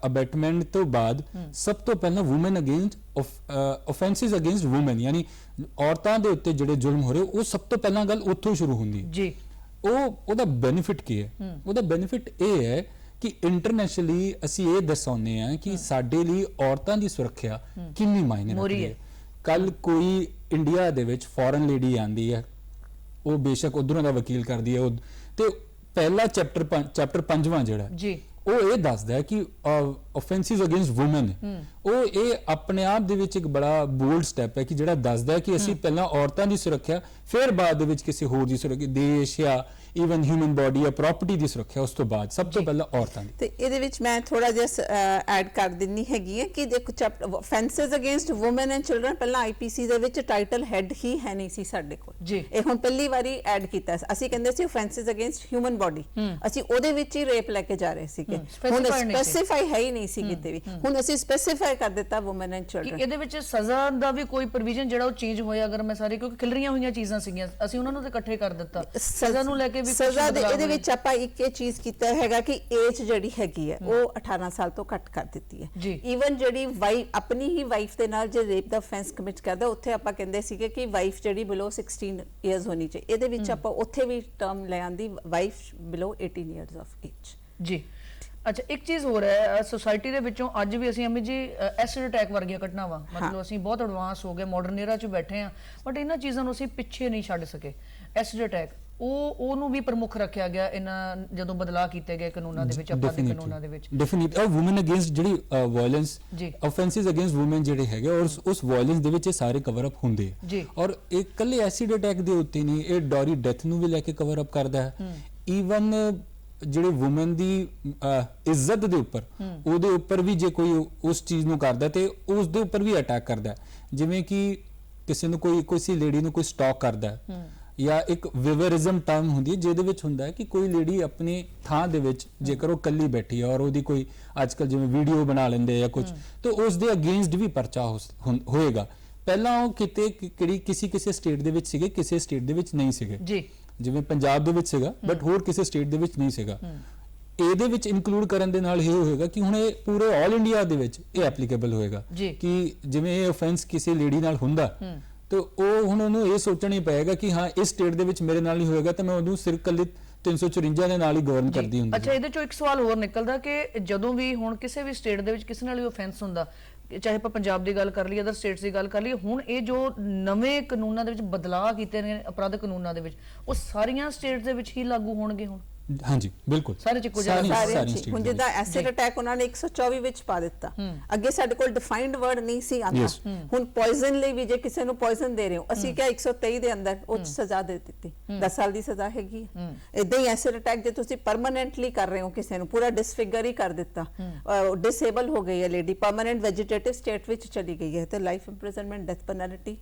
ਅਬੈਟਮੈਂਟ ਤੋਂ ਬਾਅਦ ਸਭ ਤੋਂ ਪਹਿਲਾਂ women against offences against women ਯਾਨੀ ਔਰਤਾਂ ਦੇ ਉੱਤੇ ਜਿਹੜੇ ਜ਼ੁਲਮ ਹੋ ਰਹੇ ਉਹ ਸਭ ਤੋਂ ਪਹਿਲਾਂ ਗੱਲ ਉੱਥੋਂ ਸ਼ੁਰੂ ਹੁੰਦੀ ਹੈ ਜੀ ਉਹ ਉਹਦਾ ਬੈਨੀਫਿਟ ਕੀ ਹੈ ਉਹਦਾ ਬੈਨੀਫਿਟ ਇਹ ਹੈ ਕਿ ਇੰਟਰਨੈਸ਼ਨਲੀ ਅਸੀਂ ਇਹ ਦਰਸਾਉਂਦੇ ਆ ਕਿ ਸਾਡੇ ਲਈ ਔਰਤਾਂ ਦੀ ਸੁਰੱਖਿਆ ਕਿੰਨੀ ਮਾਇਨੇ ਰੱਖਦੀ। ਹੈ ਕੱਲ ਕੋਈ ਇੰਡੀਆ ਦੇ ਵਿੱਚ ਫੋਰਨ ਲੇਡੀ ਆਂਦੀ ਹੈ ਉਹ ਬੇਸ਼ੱਕ ਉਧਰੋਂ ਦਾ ਵਕੀਲ ਕਰਦੀ ਹੈ ਉਹ ਤੇ ਪਹਿਲਾ ਚੈਪਟਰ ਚੈਪਟਰ ਪੰਜਵਾਂ ਜਿਹੜਾ ਜੀ। ਉਹ ਇਹ ਦੱਸਦਾ ਹੈ ਕਿ ਆਫੈਂਸਿਵ ਅਗੇਂਸਟ ਔਮਨ ਉਹ ਇਹ ਆਪਣੇ ਆਪ ਦੇ ਵਿੱਚ ਇੱਕ ਬੜਾ ਬੋਲਡ ਸਟੈਪ ਹੈ ਕਿ ਜਿਹੜਾ ਦੱਸਦਾ ਹੈ ਕਿ ਅਸੀਂ ਪਹਿਲਾਂ ਔਰਤਾਂ ਦੀ ਸੁਰੱਖਿਆ ਫਿਰ ਬਾਅਦ ਦੇ ਵਿੱਚ ਕਿਸੇ ਹੋਰ ਦੀ ਸੁਰੱਖਿਆ ਦੇਸ਼ ਜਾਂ ਈਵਨ ਹਿਊਮਨ ਬਾਡੀ ਜਾਂ ਪ੍ਰਾਪਰਟੀ ਦੀ ਸੁਰੱਖਿਆ ਉਸ ਤੋਂ ਬਾਅਦ ਸਭ ਤੋਂ ਪਹਿਲਾਂ ਔਰਤਾਂ ਦੀ। ਤੇ ਇਹਦੇ ਵਿੱਚ ਮੈਂ ਥੋੜਾ ਜਿਹਾ ਐਡ ਕਰ ਦਿੰਨੀ ਹੈਗੀ ਹੈ ਕਿ ਦੇਖੋ offences against women and children ਪਹਿਲਾਂ ਆਈਪੀਸੀ ਦੇ ਵਿੱਚ ਟਾਈਟਲ ਹੈਡ ਹੀ ਹੈ ਨਹੀਂ ਸੀ ਸਾਡੇ ਕੋਲ। ਇਹ ਹੁਣ ਪਹਿਲੀ ਵਾਰੀ ਐਡ ਕੀਤਾ ਅਸੀਂ ਕਹਿੰਦੇ ਸੀ ਆਫੈਂਸਸ ਅਗੇਂਸਟ ਹਿਊਮਨ ਬਾਡੀ ਅਸੀਂ ਉਹਦੇ ਵਿੱਚ ਹੀ ਰੇਪ ਲੈ ਕੇ ਜਾ ਰਹੇ ਸੀਗੇ। ਹੁਣ ਸਪੈਸੀਫਾਈ ਹੈ ਹੀ ਨਹੀਂ। ਨਹੀਂ ਸੀ ਕਿਤੇ ਵੀ। ਹੁਣ ਅਸੀਂ ਸਪੈਸੀਫਾਈ ਕਰ ਦਿੱਤਾ ਔਮਨ ਐਂਡ ਕਿ ਚਿਲਡਰਨ ਇਹਦੇ ਵਿੱਚ ਸਜ਼ਾ ਦਾ ਵੀ ਕੋਈ ਪ੍ਰੋਵੀਜ਼ਨ ਜਿਹੜਾ ਉਹ ਚੇਂਜ ਹੋਇਆ ਅਗਰ ਮੈਂ ਸਾਰੇ ਕਿਉਂਕਿ ਖਿਲਰੀਆਂ ਹੋਈਆਂ ਚੀਜ਼ਾਂ ਸੀਗੀਆਂ ਅਸੀਂ ਉਹਨਾਂ ਨੂੰ ਤੇ ਇਕੱਠੇ ਕਰ ਦਿੱਤਾ। ਸਜ਼ਾ ਨੂੰ ਲੈ ਕੇ ਵੀ ਕੁਛ ਸਜ਼ਾ ਦੇ ਬਦਲਾਵ ਇਹਦੇ ਹੋਏ। ਵਿੱਚ ਆਪਾਂ ਇੱਕ ਇਹ ਚੀਜ਼ ਕੀਤਾ ਹੈਗਾ ਕਿ ਏਜ ਜਿਹੜੀ ਹੈਗੀ ਹੈ ਉਹ 18 ਸਾਲ ਤੋਂ ਘੱਟ ਕਰ ਦਿੱਤੀ ਹੈ। ਜੀ। ਈਵਨ ਜਿਹੜੀ ਵਾਈ ਆਪਣੀ ਹੀ ਵਾਈਫ ਦੇ ਨਾਲ ਜੇ ਰੇਪ ਦਾ ਫੈਂਸ ਕਮਿਟ ਕਰਦਾ ਉੱਥੇ ਆਪਾਂ ਕਹਿੰਦੇ ਸੀਗੇ ਕਿ ਵਾਈਫ ਜਿਹੜੀ ਬਿਲੋ 16 ਇਅਰਸ ਹੋਣੀ ਚਾਹੀਦੀ ਇਹਦੇ ਵਿੱਚ ਆਪਾਂ ਉੱਥੇ ਵੀ ਟਰਮ ਲੈ ਆਂਦੀ wife below 18 years of age ਜੀ। ਅੱਛਾ ਇੱਕ ਚੀਜ਼ ਹੋਰ ਹੈ ਸੋਸਾਇਟੀ ਦੇ ਵਿੱਚੋਂ ਅੱਜ ਵੀ ਅਸੀਂ ਅਮੀ ਜੀ ਐਸਿਡ ਅਟੈਕ ਵਰਗੀਆਂ ਘਟਨਾਵਾਂ ਮਤਲਬ ਅਸੀਂ ਬਹੁਤ ਐਡਵਾਂਸ ਹੋ ਗਏ ਮਾਡਰਨ ਏਰਾ 'ਚ ਬੈਠੇ ਆ ਬਟ ਇਹਨਾਂ ਚੀਜ਼ਾਂ ਨੂੰ ਅਸੀਂ ਪਿੱਛੇ ਨਹੀਂ ਛੱਡ ਸਕੇ। ਐਸਿਡ ਅਟੈਕ ਉਹ ਉਹਨੂੰ ਵੀ ਪ੍ਰਮੁੱਖ ਰੱਖਿਆ ਗਿਆ ਇਹਨਾਂ ਜਦੋਂ ਬਦਲਾਅ ਕੀਤੇ ਗਏ ਕਾਨੂੰਨਾਂ ਦੇ ਵਿੱਚ ਆਪਾਂ ਦੇ ਕਾਨੂੰਨਾਂ ਦੇ ਵਿੱਚ। ਡੈਫੀਨਿਟ ਉਹ ਔਮਨ ਅਗੇਂਸਟ ਜਿਹੜੀ ਵਾਇਲੈਂਸ। ਆਫੈਂਸਿਸ ਅਗੇਂਸਟ ਔਮਨ ਜਿਹੜੇ ਹੈਗੇ ਔਰ ਉਸ- ਵਾਇਲੈਂਸ ਦੇ ਵਿੱਚ ਇਹ ਸਾਰੇ ਕਵਰ ਅਪ ਹੁੰਦੇ। ਔਰ ਇਹ ਕੱਲੇ ਐਸਿਡ ਅਟੈਕ ਦੇ ਉੱਤੇ ਨਹੀਂ ਇਹ ਡੋਰੀ ਡੈਥ ਨੂੰ ਵੀ ਲੈ ਕੇ ਕਵਰ ਅਪ ਕਰਦਾ ਹੈ। ਈਵਨ ਜਿਹੜੇ ਔਮਨ ਦੀ ਇੱਜ਼ਤ ਦੇ ਉੱਪਰ ਉਹਦੇ ਉੱਪਰ ਵੀ ਜੇ ਕੋਈ ਉਸ ਚੀਜ਼ ਨੂੰ ਕਰਦਾ ਤੇ ਉਸ ਦੇ ਉੱਪਰ ਵੀ ਅਟੈਕ ਕਰਦਾ। ਜਿਵੇਂ ਕਿ ਕਿਸੇ ਨੂੰ ਕੋਈ ਕਿਸੇ ਲੇਡੀ ਨੂੰ ਕੋਈ ਸਟਾਕ ਕਰਦਾ ਜਾਂ ਇੱਕ ਵਿਵਰਿਜ਼ਮ ਟਰਮ ਹੁੰਦੀ ਹੈ ਜਿਹਦੇ ਵਿੱਚ ਹੁੰਦਾ ਹੈ ਕਿ ਕੋਈ ਲੇਡੀ ਆਪਣੀ ਥਾਂ ਦੇ ਵਿੱਚ ਜੇਕਰ ਉਹ ਕੱਲੀ ਬੈਠੀ ਹੈ ਔਰ ਉਹਦੀ ਕੋਈ ਅੱਜਕੱਲ ਜਿਵੇਂ ਵੀਡੀਓ ਬਣਾ ਲੈਂਦੇ ਜਾਂ ਕੁਝ ਤਾਂ ਉਸ ਦੇ ਅਗੇਂਸਟ ਵੀ ਪਰਚਾ ਹੋਏਗਾ। ਪਹਿਲਾਂ ਉਹ ਕਿਤੇ ਕਿਹੜੀ ਕਿਸੇ ਕਿਸੇ ਸਟੇਟ ਦੇ ਵਿੱਚ ਸੀਗੇ ਕਿਸੇ ਸਟੇਟ ਦੇ ਵਿੱਚ ਨਹੀਂ ਸੀਗੇ। ਜੀ। ਜਿਵੇਂ ਪੰਜਾਬ ਦੇ ਵਿੱਚ ਸੀਗਾ ਬਟ ਹੋਰ ਕਿਸੇ ਸਟੇਟ ਦੇ ਵਿੱਚ ਨਹੀਂ ਸੀਗਾ। ਇਹਦੇ ਵਿੱਚ ਇਨਕਲੂਡ ਕਰਨ ਦੇ ਨਾਲ ਇਹ ਹੋਏਗਾ ਕਿ ਹੁਣ ਇਹ ਪੂਰੇ 올 ਇੰਡੀਆ ਦੇ ਵਿੱਚ ਇਹ ਐਪਲੀਕੇਬਲ ਹੋਏਗਾ। ਕਿ ਜਿਵੇਂ ਇਹ ਆਫੈਂਸ ਕਿਸੇ ਲੇਡੀ ਨਾਲ ਹੁੰਦਾ ਤੇ ਉਹ ਹੁਣ ਉਹਨੂੰ ਇਹ ਸੋਚਣਾ ਹੀ ਪਏਗਾ ਕਿ ਹਾਂ ਇਸ ਸਟੇਟ ਦੇ ਵਿੱਚ ਮੇਰੇ ਨਾਲ ਨਹੀਂ ਹੋਏਗਾ ਤਾਂ ਮੈਂ ਉਹਨੂੰ ਸਿਰਫ ਕੱਲੇ 354 ਦੇ ਨਾਲ ਹੀ ਗਵਰਨ ਕਰਦੀ ਹੁੰਦੀ ਅੱਛਾ ਇਹਦੇ ਚੋਂ ਇੱਕ ਸਵਾਲ ਹੋਰ ਨਿਕਲਦਾ ਕਿ ਜਦੋਂ ਵੀ ਹੁਣ ਕਿਸੇ ਵੀ ਸਟੇਟ ਦੇ ਵਿੱਚ ਕਿਸੇ ਨਾਲ ਵੀ ਆਫੈਂਸ ਹੁੰਦਾ ਚਾਹੇ ਆਪਾਂ ਪੰਜਾਬ ਦੀ ਗੱਲ ਕਰ ਲਈਏ ਅਦਰ ਸਟੇਟਸ ਦੀ ਗੱਲ ਕਰ ਲਈਏ, ਹੁਣ ਇਹ ਜੋ ਨਵੇਂ ਕਾਨੂੰਨਾਂ ਦੇ ਵਿੱਚ ਬਦਲਾਅ ਕੀਤੇ ਨੇ ਅਪਰਾਧ ਕਾਨੂੰਨਾਂ ਦੇ ਵਿੱਚ, ਉਹ ਸਾਰੀਆਂ ਸਟੇਟਸ ਦੇ ਵਿੱਚ ਹੀ ਲਾਗੂ ਹੋਣਗੇ ਹੁਣ। ਹਾਂਜੀ ਬਿਲਕੁਲ। ਸਾਰੇ ਚ ਚੀਜ਼- state ਹੁਣ ਜਿੱਦਾਂ। ਐਸਿਡ ਅਟੈਕ ਉਹਨਾਂ ਨੇ 124 ਵਿੱਚ ਪਾ ਦਿੱਤਾ। ਅੱਗੇ ਸਾਡੇ ਕੋਲ ਡਿਫਾਈਨਡ ਵਰਡ ਨਹੀਂ ਸੀ ਆਂਦਾ. ਹੁਣ ਪੋਇਜ਼ਨ ਲਈ ਵੀ ਜੇ ਕਿਸੇ ਨੂੰ ਪੋਇਜ਼ਨ ਦੇ ਰਹੇ ਹੋ ਅਸੀਂ ਕਿਹਾ 123 ਦੇ ਅੰਦਰ ਉਹ 'ਚ ਸਜ਼ਾ ਦੇ ਦਿੱਤੀ। 10 ਸਾਲ ਦੀ ਸਜ਼ਾ ਹੈਗੀ ਇਦਾਂ ਹੀ। ਐਸਿਡ ਅਟੈਕ ਜੇ ਤੁਸੀਂ ਪਰਮਨੈਂਟਲੀ ਕਰ ਰਹੇ ਹੋ ਕਿਸੇ ਨੂੰ ਪੂਰਾ ਡਿਸਫਿਗਰ ਹੀ ਕਰ ਦਿੱਤਾ। ਡਿਸੇਬਲ ਹੋ ਗਈ ਹੈ ਲੇਡੀ ਪਰਮਨੈਂਟ ਵੈਜੀਟੇਟਿਵ ਸਟੇਟ ਵਿੱਚ ਚਲੀ ਗਈ ਹੈ। ਤੇ life imprisonment death penalty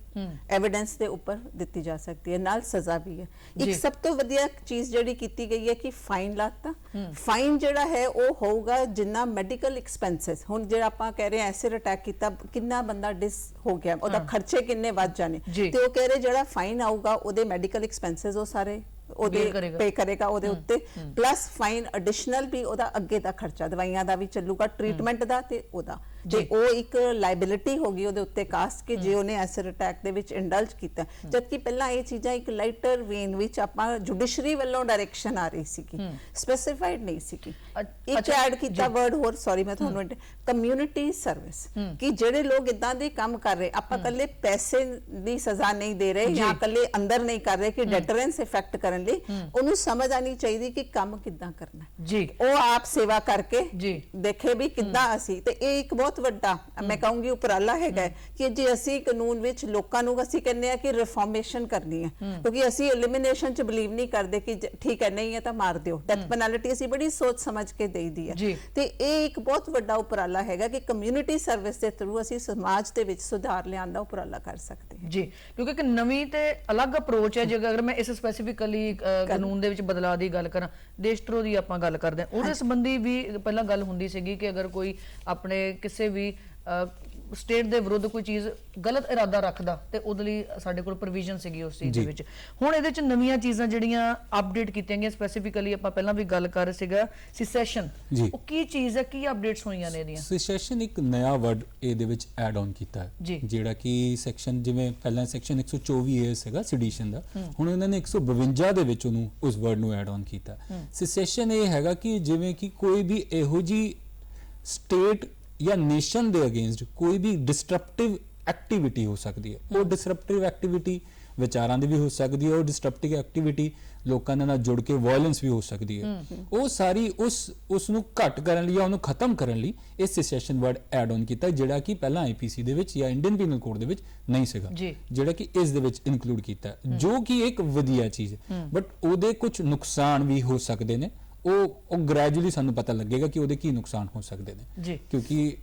evidence ਦੇ ਉੱਪਰ ਦਿੱਤੀ ਜਾ ਸਕਦੀ ਹੈ। ਨਾਲ ਸਜ਼ਾ ਵੀ ਹੈ। ਇੱਕ ਸਭ ਤੋਂ ਵਧੀਆ ਚੀਜ਼ ਜਿਹੜੀ ਕੀਤੀ ਗਈ ਹੈ ਕਿ ਫਾਈਨ ਲਾਤਾ। ਫਾਈਨ ਜਿਹੜਾ ਹੈ ਉਹ ਹੋਊਗਾ ਜਿੰਨਾ ਮੈਡੀਕਲ ਐਕਸਪੈਂਸਸ ਹੁਣ ਜਿਹੜਾ ਆਪਾਂ ਕਹਿ ਰਹੇ ਐਸਿਡ ਅਟੈਕ ਕੀਤਾ ਕਿੰਨਾ ਬੰਦਾ ਡਿਸ ਹੋ ਗਿਆ ਉਹਦਾ ਖਰਚੇ ਕਿੰਨੇ ਵੱਧ ਜਾਣੇ। ਤੇ ਉਹ ਕਹਿ ਰਹੇ ਜਿਹੜਾ ਫਾਈਨ ਆਊਗਾ ਉਹਦੇ ਮੈਡੀਕਲ ਐਕਸਪੈਂਸਸ ਉਹ ਸਾਰੇ ਉਹਦੇ। ਪੇ ਕਰੇਗਾ। ਉਹਦੇ ਉੱਤੇ। ਪਲੱਸ ਫਾਈਨ ਐਡੀਸ਼ਨਲ ਵੀ ਉਹਦਾ ਅੱਗੇ ਦਾ ਖਰਚਾ ਦਵਾਈਆਂ ਦਾ ਵੀ ਚੱਲੂਗਾ ਟ੍ਰੀਟਮੈਂਟ ਦਾ ਤੇ ਉਹਦਾ। ਜੀ। ਉਹ ਇੱਕ ਲਾਇਬਿਲਿਟੀ ਹੋਗੀ ਉਹਦੇ ਉੱਤੇ ਕਾਸਟ ਕਿ ਜੇ ਉਹਨੇ ਐਸਿਡ ਅਟੈਕ ਦੇ ਵਿੱਚ ਇੰਡਲਜ ਕੀਤਾ। ਜਦਕਿ ਪਹਿਲਾਂ ਇਹ ਚੀਜ਼ਾਂ ਇੱਕ ਲਾਈਟਰ ਵੇਨ ਵਿੱਚ ਆਪਾਂ ਜੁਡੀਸ਼ਰੀ ਵੱਲੋਂ ਡਾਇਰੈਕਸ਼ਨ ਆ ਰਹੀ ਸੀਗੀ। ਸਪੈਸੀਫਾਈਡ ਨਹੀਂ ਸੀਗੀ। ਅੱਛ- ਇੱਕ ਐਡ ਕੀਤਾ ਵਰਡ ਹੋਰ ਸੌਰੀ ਮੈਂ ਤੁਹਾਨੂੰ ਕਮਿਊਨਿਟੀ ਸਰਵਿਸ ਕਿ ਜਿਹੜੇ ਲੋਕ ਇਦਾਂ ਦੇ ਕੰਮ ਕਰ ਰਹੇ ਆਪਾਂ ਕੱਲੇ ਪੈਸੇ ਦੀ ਸਜ਼ਾ ਨਹੀਂ ਦੇ ਰਹੇ ਜਾਂ। ਕੱਲੇ ਅੰਦਰ ਨਹੀਂ ਕਰ ਰਹੇ ਕਿ ਡੈਟਰੈਂਸ ਇਫੈਕਟ ਕਰਨ ਲਈ ਉਹਨੂੰ ਸਮਝ ਆਣੀ ਚਾਹੀਦੀ ਕਿ ਕੰਮ ਕਿੱਦਾਂ ਕਰਨਾ। ਹੈ ਜੀ। ਉਹ ਆਪ ਸੇਵਾ ਕਰਕੇ ਜੀ। ਦੇਖੇ ਵੀ ਕਿੱਦਾਂ ਅਸੀਂ। ਤੇ ਇਹ ਇੱਕ ਬਹੁਤ ਵੱਡਾ। ਮੈਂ ਕਹੂੰਗੀ ਉਪਰਾਲਾ ਹੈਗਾ ਹੈ ਕਿ ਜੇ ਅਸੀਂ ਕਾਨੂੰਨ ਵਿੱਚ ਲੋਕਾਂ ਨੂੰ ਅਸੀਂ ਕਹਿੰਦੇ ਆ ਕਿ ਰਿਫਾਰਮੇਸ਼ਨ ਕਰਨੀ ਹੈ ਕਿਉਂਕਿ ਅਸੀਂ ਐਲੀਮੀਨੇਸ਼ਨ ਚ ਬਲੀਵ ਨਹੀਂ ਕਰਦੇ ਕਿ ਠੀਕ ਹੈ ਨਹੀਂ ਹੈ ਤਾਂ ਮਾਰ ਦਿਓ। ਡੈਥ ਪੈਨਲਟੀ ਅਸੀਂ ਬੜੀ ਸੋਚ ਸਮਝ ਕੇ ਦੇਈਦੀ ਹੈ। ਤੇ ਇਹ ਇੱਕ ਬਹੁਤ ਵੱਡਾ ਉਪਰਾਲਾ ਹੈਗਾ ਕਿ ਕਮਿਊਨਿਟੀ ਸਰਵਿਸ ਦੇ ਥਰੂ ਅਸੀਂ ਸਮਾਜ ਦੇ ਵਿੱਚ ਸੁਧਾਰ ਲਿਆਉਣ ਦਾ ਉਪਰਾਲਾ ਕਰ ਸਕਦੇ ਹਾਂ। ਜੀ ਕਿਉਂਕਿ ਇੱਕ ਨਵੀਂ ਤੇ ਅਲੱਗ ਅਪਰੋਚ ਹੈ ਜੇ ਅਗਰ ਮੈਂ ਇਸ ਸਪੈਸੀਫਿਕਲੀ ਕਾਨੂੰਨ ਦੇ ਵਿੱਚ ਬਦਲਾਅ ਦੀ ਗੱਲ ਕਰਾਂ ਦੇਸ਼ਧਰੋਹ ਦੀ ਆਪਾਂ ਗੱਲ ਕਰਦੇ ਹਾਂ। ਉਹਦੇ ਸੰਬੰਧੀ ਵੀ ਪਹਿਲਾਂ ਗੱਲ ਹੁੰਦੀ ਸੀਗੀ ਕਿ ਅਗਰ ਕੋਈ ਆਪਣੇ ਕਿਸੇ ਵੀ ਸਟੇਟ ਦੇ ਵਿਰੁੱਧ ਕੋਈ ਚੀਜ਼ ਗਲਤ ਇਰਾਦਾ ਰੱਖਦਾ ਤੇ ਉਹਦੇ ਲਈ ਸਾਡੇ ਕੋਲ ਪ੍ਰੋਵੀਜ਼ਨ ਸੀਗੀ ਉਸ ਚੀਜ਼ ਦੇ। ਵਿੱਚ। ਹੁਣ ਇਹਦੇ ਚ ਨਵੀਆਂ ਚੀਜ਼ਾਂ ਜਿਹੜੀਆਂ ਅਪਡੇਟ ਕੀਤੀਆਂ ਗਈਆਂ ਸਪੈਸੀਫਿਕਲੀ ਆਪਾਂ ਪਹਿਲਾਂ ਵੀ ਗੱਲ ਕਰ ਰਹੇ ਸੀਗਾ ਸਿਸੈਸ਼ਨ। ਉਹ ਕੀ ਚੀਜ਼ ਹੈ ਕੀ ਅਪਡੇਟਸ ਹੋਈਆਂ ਨੇ ਇਹਦੀਆਂ? ਸੈਸ਼ਨ ਇੱਕ ਨਵਾਂ ਵਰਡ ਇਹਦੇ ਵਿੱਚ ਐਡ ਆਨ ਕੀਤਾ ਹੈ। ਜਿਹੜਾ ਕਿ ਸੈਕਸ਼ਨ ਜਿਵੇਂ ਪਹਿਲਾਂ ਸੈਕਸ਼ਨ 124 ਏ ਸੀਗਾ ਸੈਡੀਸ਼ਨ ਦਾ। ਹੁਣ ਇਹਨਾਂ ਨੇ 152 ਦੇ ਵਿੱਚ ਉਹਨੂੰ ਉਸ ਵਰਡ ਨੂੰ ਐਡ ਆਨ ਕੀਤਾ। ਸੈਸ਼ਨ ਇਹ ਹੈਗਾ ਕਿ ਜਿਵੇਂ ਕਿ ਕੋਈ ਵੀ ਇਹੋ ਜੀ ਸਟੇਟ ਜਾਂ ਨੇਸ਼ਨ ਦੇ ਅਗੇਂਸਟ ਕੋਈ ਵੀ ਡਿਸਟਰਪਟਿਵ ਐਕਟੀਵਿਟੀ ਹੋ ਸਕਦੀ ਹੈ। ਉਹ ਡਿਸਰਪਟਿਵ ਐਕਟੀਵਿਟੀ ਵਿਚਾਰਾਂ ਦੀ ਵੀ ਹੋ ਸਕਦੀ ਹੈ ਉਹ ਡਿਸਟਰਪਟਿਵ ਐਕਟੀਵਿਟੀ ਲੋਕਾਂ ਦੇ ਨਾਲ ਜੁੜ ਕੇ ਵਾਇਲੈਂਸ ਵੀ ਹੋ ਸਕਦੀ ਹੈ। ਉਹ ਸਾਰੀ ਉਸ ਉਸ ਨੂੰ ਘਟ ਕਰਨ ਲਈ ਜਾਂ ਉਹਨੂੰ ਖਤਮ ਕਰਨ ਲਈ ਇਸ ਸੈਸ਼ਨ ਵਰਡ ਐਡ ਆਨ ਕੀਤਾ ਜਿਹੜਾ ਕਿ ਪਹਿਲਾਂ ਆਈਪੀਸੀ ਦੇ ਵਿੱਚ ਜਾਂ ਇੰਡੀਅਨ ਪੀਨਲ ਕੋਡ ਦੇ ਵਿੱਚ ਨਹੀਂ ਸੀਗਾ। ਜਿਹੜਾ ਕਿ ਇਸ ਦੇ ਵਿੱਚ ਇਨਕਲੂਡ ਕੀਤਾ। ਜੋ ਕਿ ਇੱਕ ਵਧੀਆ ਚੀਜ਼ ਹੈ। ਬਟ ਉਹਦੇ ਕੁਝ ਨੁਕਸਾਨ ਵੀ ਹੋ ਸਕਦੇ ਨੇ। ਉਹ ਉਹ ਗ੍ਰੈਜੂਅਲੀ ਸਾਨੂੰ ਪਤਾ ਲੱਗੇਗਾ ਕਿ ਉਹਦੇ ਕੀ ਨੁਕਸਾਨ ਹੋ ਸਕਦੇ ਨੇ। ਕਿਉਂਕਿ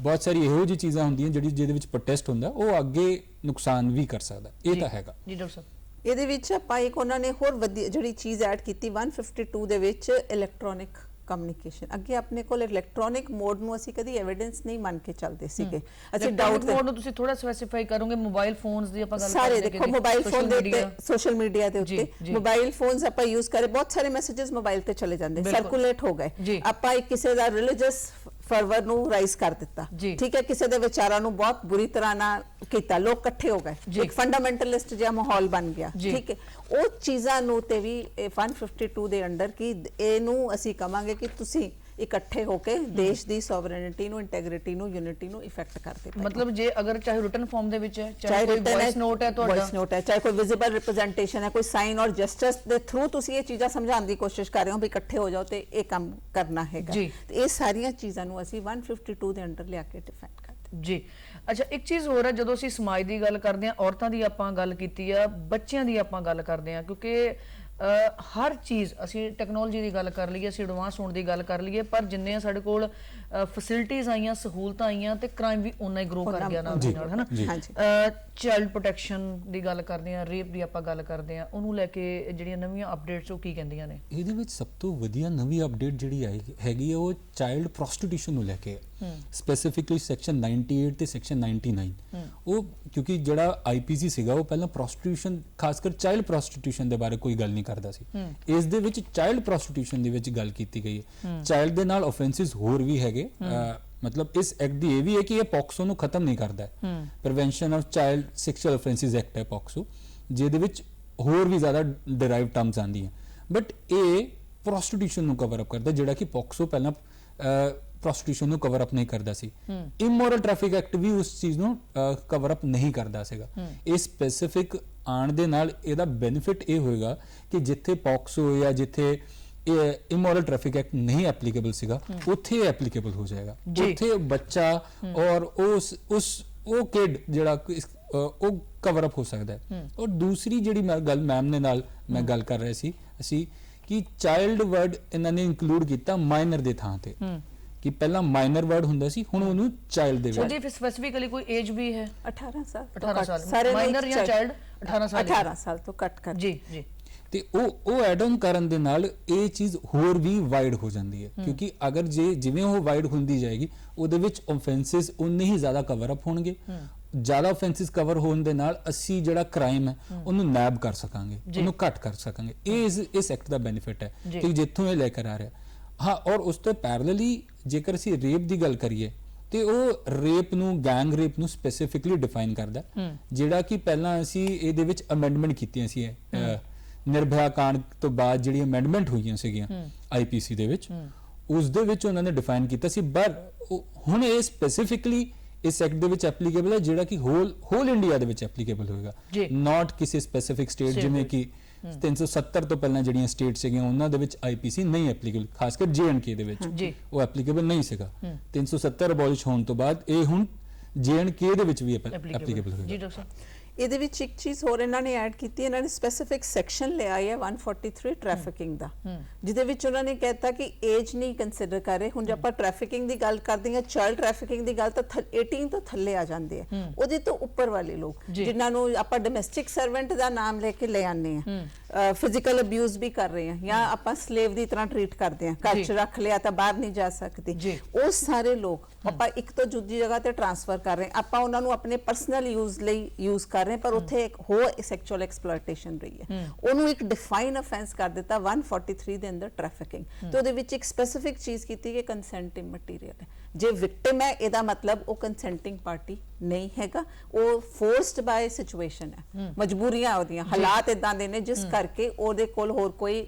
ਬਹੁਤ ਸਾਰੀ ਇਹੋ ਜਿਹੀ ਚੀਜ਼ਾਂ ਹੁੰਦੀਆਂ ਜਿਹੜੀ ਜਿਹਦੇ ਵਿੱਚ ਪ੍ਰੋਟੈਸਟ ਹੁੰਦਾ ਉਹ ਅੱਗੇ ਨੁਕਸਾਨ ਵੀ ਕਰ ਸਕਦਾ। ਇਹ। ਤਾਂ ਹੈਗਾ। ਜੀ ਡਾਕਟਰ ਸਾਹਿਬ। ਇਹਦੇ ਵਿੱਚ ਆਪਾਂ ਇੱਕ ਉਹਨਾਂ ਨੇ ਹੋਰ ਜਿਹੜੀ ਚੀਜ਼ ਐਡ ਕੀਤੀ 152 ਦੇ ਵਿੱਚ ਇਲੈਕਟ੍ਰੋਨਿਕ ਕਮਿਊਨੀਕੇਸ਼ਨ ਅੱਗੇ ਆਪਣੇ ਕੋਲ ਇਲੈਕਟ੍ਰੋਨਿਕ ਮੋਡ ਨੂੰ ਅਸੀਂ ਕਦੀ ਐਵੀਡੈਂਸ ਨਹੀਂ ਮੰਨ ਕੇ ਚੱਲਦੇ ਸੀਗੇ ਅਸੀਂ ਡਾਊਟ ਮੋਡ ਨੂੰ ਤੁਸੀਂ ਥੋੜਾ ਸਪੈਸੀਫਾਈ ਕਰੋਗੇ ਮੋਬਾਈਲ ਫੋਨਸ ਦੀ ਆਪਾਂ ਗੱਲ ਸਾਰੇ ਦੇਖੋ ਮੋਬਾਈਲ ਫੋਨ ਦੇ ਉੱਤੇ ਸੋਸ਼ਲ ਮੀਡੀਆ ਦੇ ਉੱਤੇ। ਮੋਬਾਈਲ ਫੋਨਸ ਆਪਾਂ ਯੂਜ਼ ਕਰੇ ਬਹੁਤ ਸਾਰੇ ਮੈਸੇजेस ਮੋਬਾਈਲ ਤੇ ਚਲੇ ਜਾਂਦੇ। ਸਰਕੂਲੇਟ ਹੋ ਗਏ। ਆਪਾਂ ਕਿਸੇ ਦਾ ਰਿਲੀਜੀਅਸ ਫਰਵਰ ਨੂੰ ਰਾਈਜ਼ ਕਰ ਦਿੱਤਾ। ਠੀਕ ਹੈ ਕਿਸੇ ਦੇ ਵਿਚਾਰਾਂ ਨੂੰ ਬਹੁਤ ਬੁਰੀ ਤਰ੍ਹਾਂ ਨਾਲ ਕੀਤਾ ਲੋਕ ਇਕੱਠੇ ਹੋ ਗਏ। ਇੱਕ ਫੰਡਾਮੈਂਟਲਿਸਟ ਜਿਹਾ ਮਾਹੌਲ ਬਣ ਗਿਆ। ਠੀਕ ਹੈ ਉਹ ਚੀਜ਼ਾਂ ਨੂੰ ਤੇ ਵੀ ਇਹ 152 ਦੇ ਅੰਡਰ ਕੀ ਇਹਨੂੰ ਅਸੀਂ ਕਵਾਂਗੇ ਕਿ ਤੁਸੀਂ ਇਕੱਠੇ ਹੋ ਕੇ ਦੇਸ਼ ਦੀ ਸੋਵਰੇਨਿਟੀ ਨੂੰ ਇੰਟੈਗ੍ਰਿਟੀ ਨੂੰ ਯੂਨਿਟੀ ਨੂੰ ਇਫੈਕਟ ਕਰਦੇ ਪਏ। ਮਤਲਬ ਜੇ ਅਗਰ ਚਾਹੇ ਰਿਟਨ ਫਾਰਮ ਦੇ ਵਿੱਚ ਹੈ ਚਾਹੇ ਕੋਈ ਵੌਇਸ ਨੋਟ ਹੈ ਤੁਹਾਡਾ voice note ਹੈ ਚਾਹੇ ਕੋਈ ਵਿਜ਼ੀਬਲ ਰਿਪਰੈਜ਼ੈਂਟੇਸ਼ਨ ਹੈ ਕੋਈ ਸਾਈਨ ਔਰ ਜਸਟਿਸ ਦੇ ਥਰੂ ਤੁਸੀਂ ਇਹ ਚੀਜ਼ਾਂ ਸਮਝਾਉਣ ਦੀ ਕੋਸ਼ਿਸ਼ ਕਰ ਰਹੇ ਹੋ ਵੀ ਇਕੱਠੇ ਹੋ ਜਾਓ ਤੇ ਇਹ ਕੰਮ ਕਰਨਾ ਹੈਗਾ। ਤੇ ਇਹ ਸਾਰੀਆਂ ਚੀਜ਼ਾਂ ਨੂੰ ਅਸੀਂ 152 ਦੇ ਅੰਡਰ ਲਿਆ ਕੇ ਡਿਫਾਈਨ ਕਰਦੇ ਜੀ ਅੱਛਾ ਇੱਕ ਚੀਜ਼ ਹੋਰ ਹੈ ਜਦੋਂ ਅਸੀਂ ਸਮਾਜ ਦੀ ਗੱਲ ਕਰਦੇ ਹਾਂ ਔਰਤਾਂ ਦੀ ਆਪਾਂ ਗੱਲ ਕੀਤੀ ਆ ਬੱਚਿਆਂ ਦੀ ਆਪਾਂ ਗੱਲ ਕਰਦੇ ਹਾਂ ਕਿਉਂਕਿ ਹਰ ਚੀਜ਼ ਅਸੀਂ ਟੈਕਨੋਲੋਜੀ ਦੀ ਗੱਲ ਕਰ ਲਈਏ ਅਸੀਂ ਐਡਵਾਂਸ ਹੋਣ ਦੀ ਗੱਲ ਕਰ ਲਈਏ ਪਰ ਜਿੰਨੇ ਸਾਡੇ ਕੋਲ ਫੈਸਿਲਿਟੀਆਂ ਆਈਆਂ ਸਹੂਲਤਾਂ ਆਈਆਂ ਤੇ ਕ੍ਰਾਈਮ ਵੀ ਉਨਾ ਹੀ ਗਰੋ ਕਰ ਗਿਆ ਨਾਲ ਦੀ ਨਾਲ ਹੈਨਾ। ਚਾਈਲਡ ਪ੍ਰੋਟੈਕਸ਼ਨ ਦੀ ਗੱਲ ਕਰਦੇ ਹਾਂ ਰੇਪ ਦੀ ਆਪਾਂ ਗੱਲ ਕਰਦੇ ਹਾਂ ਉਹਨੂੰ ਲੈ ਕੇ ਜਿਹੜੀਆਂ ਨਵੀਆਂ ਅਪਡੇਟਸ ਉਹ ਕੀ ਕਹਿੰਦੀਆਂ ਨੇ? ਇਹਦੇ ਵਿੱਚ ਸਭ ਤੋਂ ਵਧੀਆ ਨਵੀਂ ਅਪਡੇਟ ਜਿਹੜੀ ਆਈ ਹੈਗੀ ਉਹ ਚਾਈਲਡ ਪ੍ਰੋਸਟੀਟਿਊਸ਼ਨ ਨੂੰ ਲੈ ਕੇ ਸਪੈਸੀਫਿਕਲੀ ਸੈਕਸ਼ਨ 98 ਤੇ ਸੈਕਸ਼ਨ 99 ਉਹ ਕਿਉਂਕਿ ਜਿਹੜਾ ਆਈਪੀਸੀ ਸੀਗਾ ਉਹ ਪਹਿਲਾਂ ਪ੍ਰੋਸਟੀਟਿਊਸ਼ਨ ਖਾਸ ਕਰ ਚਾਈਲਡ ਪ੍ਰੋਸਟੀਟਿਊਸ਼ਨ ਦੇ ਬਾਰੇ ਕੋਈ ਗੱਲ ਨਹੀਂ ਕਰਦਾ ਸੀ। ਇਸ ਦੇ ਵਿੱਚ ਚਾਈਲਡ ਪ੍ਰੋਸਟੀਟਿਊਸ਼ਨ ਦੇ ਵਿੱਚ ਗੱਲ ਕੀਤੀ ਗਈ ਹੈ। ਚਾਈਲਡ ਦੇ ਨਾਲ ਆਫੈਂਸਿਸ ਹੋਰ ਵੀ ਹੈਗੇ। ਮਤਲਬ ਇਸ ਐਕਟ ਦੀ ਇਹ ਵੀ ਹੈ ਕਿ ਇਹ ਪੌਕਸੋ ਨੂੰ ਖਤਮ ਨਹੀਂ ਕਰਦਾ। Prevention of child sexual offences act ਹੈ ਪੌਕਸੋ ਜਿਹਦੇ ਵਿੱਚ ਹੋਰ ਵੀ ਜ਼ਿਆਦਾ ਡਿਰਾਈਵ ਟਰਮਸ ਆਉਂਦੀਆਂ। ਬਟ ਇਹ ਪ੍ਰੋਸਟੀਟਿਊਸ਼ਨ ਨੂੰ ਕਵਰ ਅਪ ਕਰਦਾ ਜਿਹੜਾ ਕਿ ਪੌਕਸੋ ਪਹਿਲਾਂ ਪ੍ਰੋਸਟੀਟਿਊਸ਼ਨ ਨੂੰ ਕਵਰ ਅਪ ਨਹੀਂ ਕਰਦਾ ਸੀ। ਇਮੋਰਲ ਟ੍ਰੈਫਿਕ ਐਕਟ ਵੀ ਉਸ ਚੀਜ਼ ਨੂੰ ਕਵਰ ਅਪ ਨਹੀਂ ਕਰਦਾ ਸੀਗਾ। ਇਹ ਸਪੈਸੀਫਿਕ ਆਣ ਦੇ ਨਾਲ ਇਹਦਾ ਬੈਨੀਫਿਟ ਇਹ ਹੋਏਗਾ ਕਿ ਜਿੱਥੇ ਪੌਕਸੋ ਜਾਂ ਜਿੱਥੇ ਇਮੋਰਲ ਟ੍ਰੈਫਿਕ ਐਕਟ ਨਹੀਂ ਐਪਲੀਕੇਬਲ ਸੀਗਾ ਉੱਥੇ ਐਪਲੀਕੇਬਲ ਹੋ ਜਾਏਗਾ। ਉੱਥੇ ਬੱਚਾ ਔਰ ਉਸ ਉਸ ਉਹ ਕਿਡ ਜਿਹੜਾ ਉਹ ਕਵਰ ਅਪ ਹੋ ਸਕਦਾ ਹੈ। ਔਰ ਦੂਸਰੀ ਜਿਹੜੀ ਮੈਂ ਗੱਲ ਮੈਮ ਨੇ ਨਾਲ ਮੈਂ ਗੱਲ ਕਰ ਰਿਹਾ ਸੀ ਅਸੀਂ ਕਿ ਚਾਈਲਡ ਵਰਡ ਇਹਨਾਂ ਨੇ ਇਨਕਲੂਡ ਕੀਤਾ ਮਾਈਨਰ ਦੇ ਥਾਂ ਤੇ। ਕਿ ਪਹਿਲਾਂ ਮਾਈਨਰ ਵਰਡ ਹੁੰਦਾ ਸੀ ਹੁਣ ਉਹਨੂੰ ਚਾਈਲਡ ਦੇ ਵਿੱਚ ਫਿਰ ਸਪੈਸੀਫਿਕਲੀ ਕੋਈ ਏਜ ਵੀ ਹੈ? 18 ਸਾਲ ਤੋਂ 18 ਘੱਟ। ਸਾਲ। ਸਾਰੇ ਮਾਈਨਰ ਜਾਂ। ਚਾਈਲਡ 18 ਸਾਲ 18 ਸਾਲ ਤੋਂ ਘੱਟ ਕਰ ਜੀ ਜੀ। ਤੇ ਉਹ ਉਹ ਐਡ ਆਨ ਕਰਨ ਦੇ ਨਾਲ ਇਹ ਚੀਜ਼ ਹੋਰ ਵੀ ਵਾਈਡ ਹੋ ਜਾਂਦੀ ਹੈ। ਕਿਉਂਕਿ ਅਗਰ ਜੇ ਜਿਵੇਂ ਉਹ ਵਾਈਡ ਹੁੰਦੀ ਜਾਏਗੀ ਉਹਦੇ ਵਿੱਚ ਆਫੈਂਸਸ ਉਨੇ ਹੀ ਜ਼ਿਆਦਾ ਕਵਰ ਅਪ ਹੋਣਗੇ। ਜ਼ਿਆਦਾ ਆਫੈਂਸਸ ਕਵਰ ਹੋਣ ਦੇ ਨਾਲ ਅਸੀਂ ਜਿਹੜਾ ਕ੍ਰਾਈਮ ਹੈ ਉਹਨੂੰ ਨੈਬ ਕਰ ਸਕਾਂਗੇ। ਉਹਨੂੰ ਘੱਟ ਕਰ ਸਕਾਂਗੇ। ਇਹ ਇਸ ਇਸ ਐਕਟ ਦਾ ਬੈਨੀਫਿਟ ਹੈ। ਕਿ ਜਿੱਥੋਂ ਇਹ ਲੈ ਕਰ ਆ ਰਿਹਾ ਹਾਂ ਔਰ ਉਸ ਤੋਂ ਪੈਰਲਲੀ ਜੇਕਰ ਅਸੀਂ ਰੇਪ ਦੀ ਗੱਲ ਕਰੀਏ ਤੇ ਉਹ ਰੇਪ ਨੂੰ ਗੈਂਗ ਰੇਪ ਨੂੰ ਸਪੈਸੀਫਿਕਲੀ ਡਿਫਾਈਨ ਕਰਦਾ। ਜਿਹੜਾ ਕਿ ਪਹਿਲਾਂ ਅਸੀਂ ਇਹਦੇ ਵਿੱਚ ਅਮੈਂਡਮੈਂਟ ਕੀਤੀਆਂ ਸੀ ਨਿਰਭਇਆ ਕਾਂਡ ਤੋਂ ਬਾਅਦ ਜਿਹੜੀ ਅਮੈਂਡਮੈਂਟ ਹੋਈਆਂ ਸੀਗੀਆਂ ਆਈਪੀਸੀ ਦੇ ਵਿੱਚ ਉਸ ਦੇ ਵਿੱਚ ਉਹਨਾਂ ਨੇ ਡਿਫਾਈਨ ਕੀਤਾ ਸੀ ਪਰ ਹੁਣ ਇਹ ਸਪੈਸੀਫਿਕਲੀ ਇਸ ਐਕਟ ਦੇ ਵਿੱਚ ਐਪਲੀਕੇਬਲ ਹੈ ਜਿਹੜਾ ਕਿ ਹੋਲ ਹੋਲ ਇੰਡੀਆ ਦੇ ਵਿੱਚ ਐਪਲੀਕੇਬਲ ਹੋਏਗਾ। ਨਾਟ ਕਿਸੇ ਸਪੈਸੀਫਿਕ ਸਟੇਟ ਜਿਵੇਂ। ਕਿ 370 ਤੋਂ ਪਹਿਲਾਂ ਜਿਹੜੀਆਂ ਸਟੇਟ ਸੀਗੀਆਂ ਉਹਨਾਂ ਦੇ ਵਿੱਚ ਆਈਪੀਸੀ ਨਹੀਂ ਐਪਲੀਕੇਬਲ ਖਾਸ ਕਰ ਜੀਐਨਕੇ ਦੇ ਵਿੱਚ। ਉਹ ਐਪਲੀਕੇਬਲ ਨਹੀਂ ਸੀਗਾ। 370 ਅਬੋਲਿਸ਼ ਹੋਣ ਤੋਂ ਬਾਅਦ ਇਹ ਹੁਣ ਜੀਐਨਕੇ ਦੇ ਵਿੱਚ ਵੀ ਐਪਲੀਕੇਬਲ ਐਪਲੀਕੇਬਲ ਜੀ ਡਾਕਟਰ ਸਾਹਿਬ ਇਹਦੇ ਵਿੱਚ ਇੱਕ ਚੀਜ਼ ਹੋਰ ਇਹਨਾਂ ਨੇ ਐਡ ਕੀਤੀ ਇਹਨਾਂ ਨੇ ਸਪੈਸੀਫਿਕ ਸੈਕਸ਼ਨ ਲਿਆ ਹੈ 143 ਟ੍ਰੈਫਿਕਿੰਗ ਦਾ ਜਿਹਦੇ ਵਿੱਚ ਉਹਨਾਂ ਨੇ ਕਹਿਤਾ ਕਿ ਏਜ ਨਹੀਂ ਕੰਸੀਡਰ ਕਰ ਰਹੇ। ਹੁਣ ਜੇ ਆਪਾਂ ਟ੍ਰੈਫਿਕਿੰਗ ਦੀ ਗੱਲ ਕਰਦੇ ਹਾਂ ਚਾਈਲਡ ਟ੍ਰੈਫਿਕਿੰਗ ਦੀ ਗੱਲ ਤਾਂ ਥ- 18 ਤੋਂ ਥੱਲੇ ਆ ਜਾਂਦੇ ਆ। ਉਹਦੇ ਤੋਂ ਉੱਪਰ ਵਾਲੇ ਲੋਕ। ਜਿਨ੍ਹਾਂ ਨੂੰ ਆਪਾਂ ਡੋਮੈਸਟਿਕ ਸਰਵੈਂਟ ਦਾ ਨਾਮ ਲੈ ਕੇ ਲੈ ਆਨੇ ਆ ਫਿਜ਼ੀਕਲ ਅਬਿਊਜ਼ ਵੀ ਕਰ ਰਹੇ ਆ ਜਾਂ ਆਪਾਂ ਸਲੇਵ ਦੀ ਤਰ੍ਹਾਂ ਟਰੀਟ ਕਰਦੇ ਆ ਘਰ। 'ਚ ਰੱਖ ਲਿਆ ਤਾਂ ਬਾਹਰ ਨਹੀਂ ਜਾ ਸਕਦੇ। ਉਹ ਸਾਰੇ ਲੋਕ ਆਪਾਂ ਇੱਕ ਤੋਂ ਦੂਜੀ ਜਗ੍ਹਾ ਤੇ ਟਰਾਂਸਫਰ ਕਰ ਰਹੇ। ਆਪਾਂ ਉਹਨਾਂ ਨੂੰ ਆਪਣੇ ਪਰਸਨਲ ਯੂਜ਼ ਲਈ ਯੂਜ਼ ਕਰ ਰਹੇ ਹਾਂ, ਪਰ ਉੱਥੇ ਇੱਕ ਹੋਰ ਸੈਕਚੁਅਲ ਐਕਸਪਲੋਇਟੇਸ਼ਨ ਰਹੀ ਹੈ। ਉਹਨੂੰ ਇੱਕ ਡਿਫਾਈਨ ਅਫੈਂਸ ਕਰ ਦਿੱਤਾ 143 ਦੇ ਅੰਦਰ ਟ੍ਰੈਫਿਕਿੰਗ ਤੇ ਉਹਦੇ ਵਿੱਚ ਇੱਕ ਸਪੈਸੀਫਿਕ ਚੀਜ਼ ਕੀਤੀ ਕਿ ਕੰਸੈਂਟਿੰਗ ਮਟੀਰੀਅਲ ਹੈ। ਜੇ ਵਿਕਟਿਮ ਹੈ ਇਹਦਾ ਮਤਲਬ ਉਹ ਕੰਸੈਂਟਿੰਗ ਪਾਰਟੀ ਨਹੀਂ ਹੈਗਾ। ਉਹ ਫੋਰਸਡ ਬਾਈ ਸਿਚੁਏਸ਼ਨ ਹੈ। ਮਜਬੂਰੀਆਂ ਉਹਦੀਆਂ ਹਾਲਾਤ ਇਦਾਂ ਦੇ ਨੇ ਜਿਸ ਕਰਕੇ ਉਹਦੇ ਕੋਲ ਹੋਰ ਕੋਈ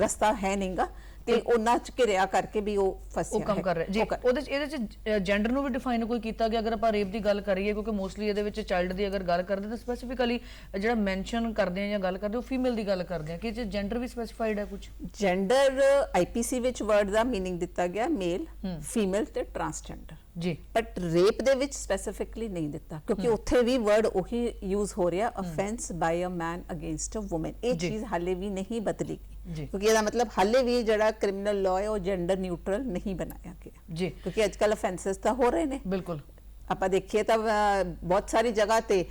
ਰਸਤਾ ਹੈ ਨਹੀਂਗਾ। ਤੇ ਉਹਨਾਂ ਚ ਘਿਰਿਆ ਕਰਕੇ ਵੀ ਉਹ ਫਸਿਆ ਉਹ ਕੰਮ ਹੈ। ਕਰ ਰਿਹਾ ਜੀ ਉਹ ਕਰ- ਉਹਦੇ ਚ ਇਹਦੇ ਚ ਜੈਂਡਰ ਨੂੰ ਵੀ ਡਿਫਾਈਨ ਕੋਈ ਕੀਤਾ ਗਿਆ ਅਗਰ ਆਪਾਂ ਰੇਪ ਦੀ ਗੱਲ ਕਰੀਏ ਕਿਉਂਕਿ ਮੋਸਟਲੀ ਇਹਦੇ ਵਿੱਚ ਚਾਈਲਡ ਦੀ ਅਗਰ ਗੱਲ ਕਰਦੇ ਤਾਂ ਸਪੈਸੀਫਿਕਲੀ ਜਿਹੜਾ ਮੈਂਸ਼ਨ ਕਰਦੇ ਆ ਜਾਂ ਗੱਲ ਕਰਦੇ ਉਹ ਫੀਮੇਲ ਦੀ ਗੱਲ ਕਰਦੇ ਆ ਕਿ ਜੇ ਜੈਂਡਰ ਵੀ ਸਪੈਸੀਫਾਈਡ ਹੈ ਕੁਝ ਜੈਂਡਰ ਆਈਪੀਸੀ ਵਿੱਚ ਵਰਡ ਦਾ मीनिंग ਦਿੱਤਾ ਗਿਆ ਮੇਲ ਫੀਮੇਲ ਤੇ ਟਰਾਂਸਜੈਂਡਰ ਜੀ ਬਟ ਰੇਪ ਦੇ ਵਿੱਚ ਸਪੈਸੀਫਿਕਲੀ ਨਹੀਂ ਦਿੱਤਾ ਕਿਉਂਕਿ ਉੱਥੇ ਵੀ ਵਰਡ ਉਹੀ ਯੂਜ਼ ਹੋ ਰਿਹਾ offence by a man against a woman ਇਹ ਜੀ। ਚੀਜ਼ ਹਾਲੇ ਵੀ ਨਹੀਂ ਬਦਲੀ ਜੀ। ਗਈ ਕਿਉਂਕਿ ਇਹਦਾ ਮਤਲਬ ਹਾਲੇ ਵੀ ਜਿਹੜਾ ਕ੍ਰਿਮੀਨਲ ਲਾਅ ਹੈ ਉਹ ਜੈਂਡਰ ਨਿਊਟਰਲ ਨਹੀਂ ਬਣਾਇਆ ਗਿਆ ਜੀ ਕਿਉਂਕਿ ਅੱਜਕੱਲ ਅਫੈਂਸਸ ਤਾਂ ਹੋ ਰਹੇ ਨੇ ਬਿਲਕੁਲ ਆਪਾਂ ਦੇਖੀਏ ਤਾਂ ਬਹੁਤ ਸਾਰੀ ਜਗ੍ਹਾ ਤੇ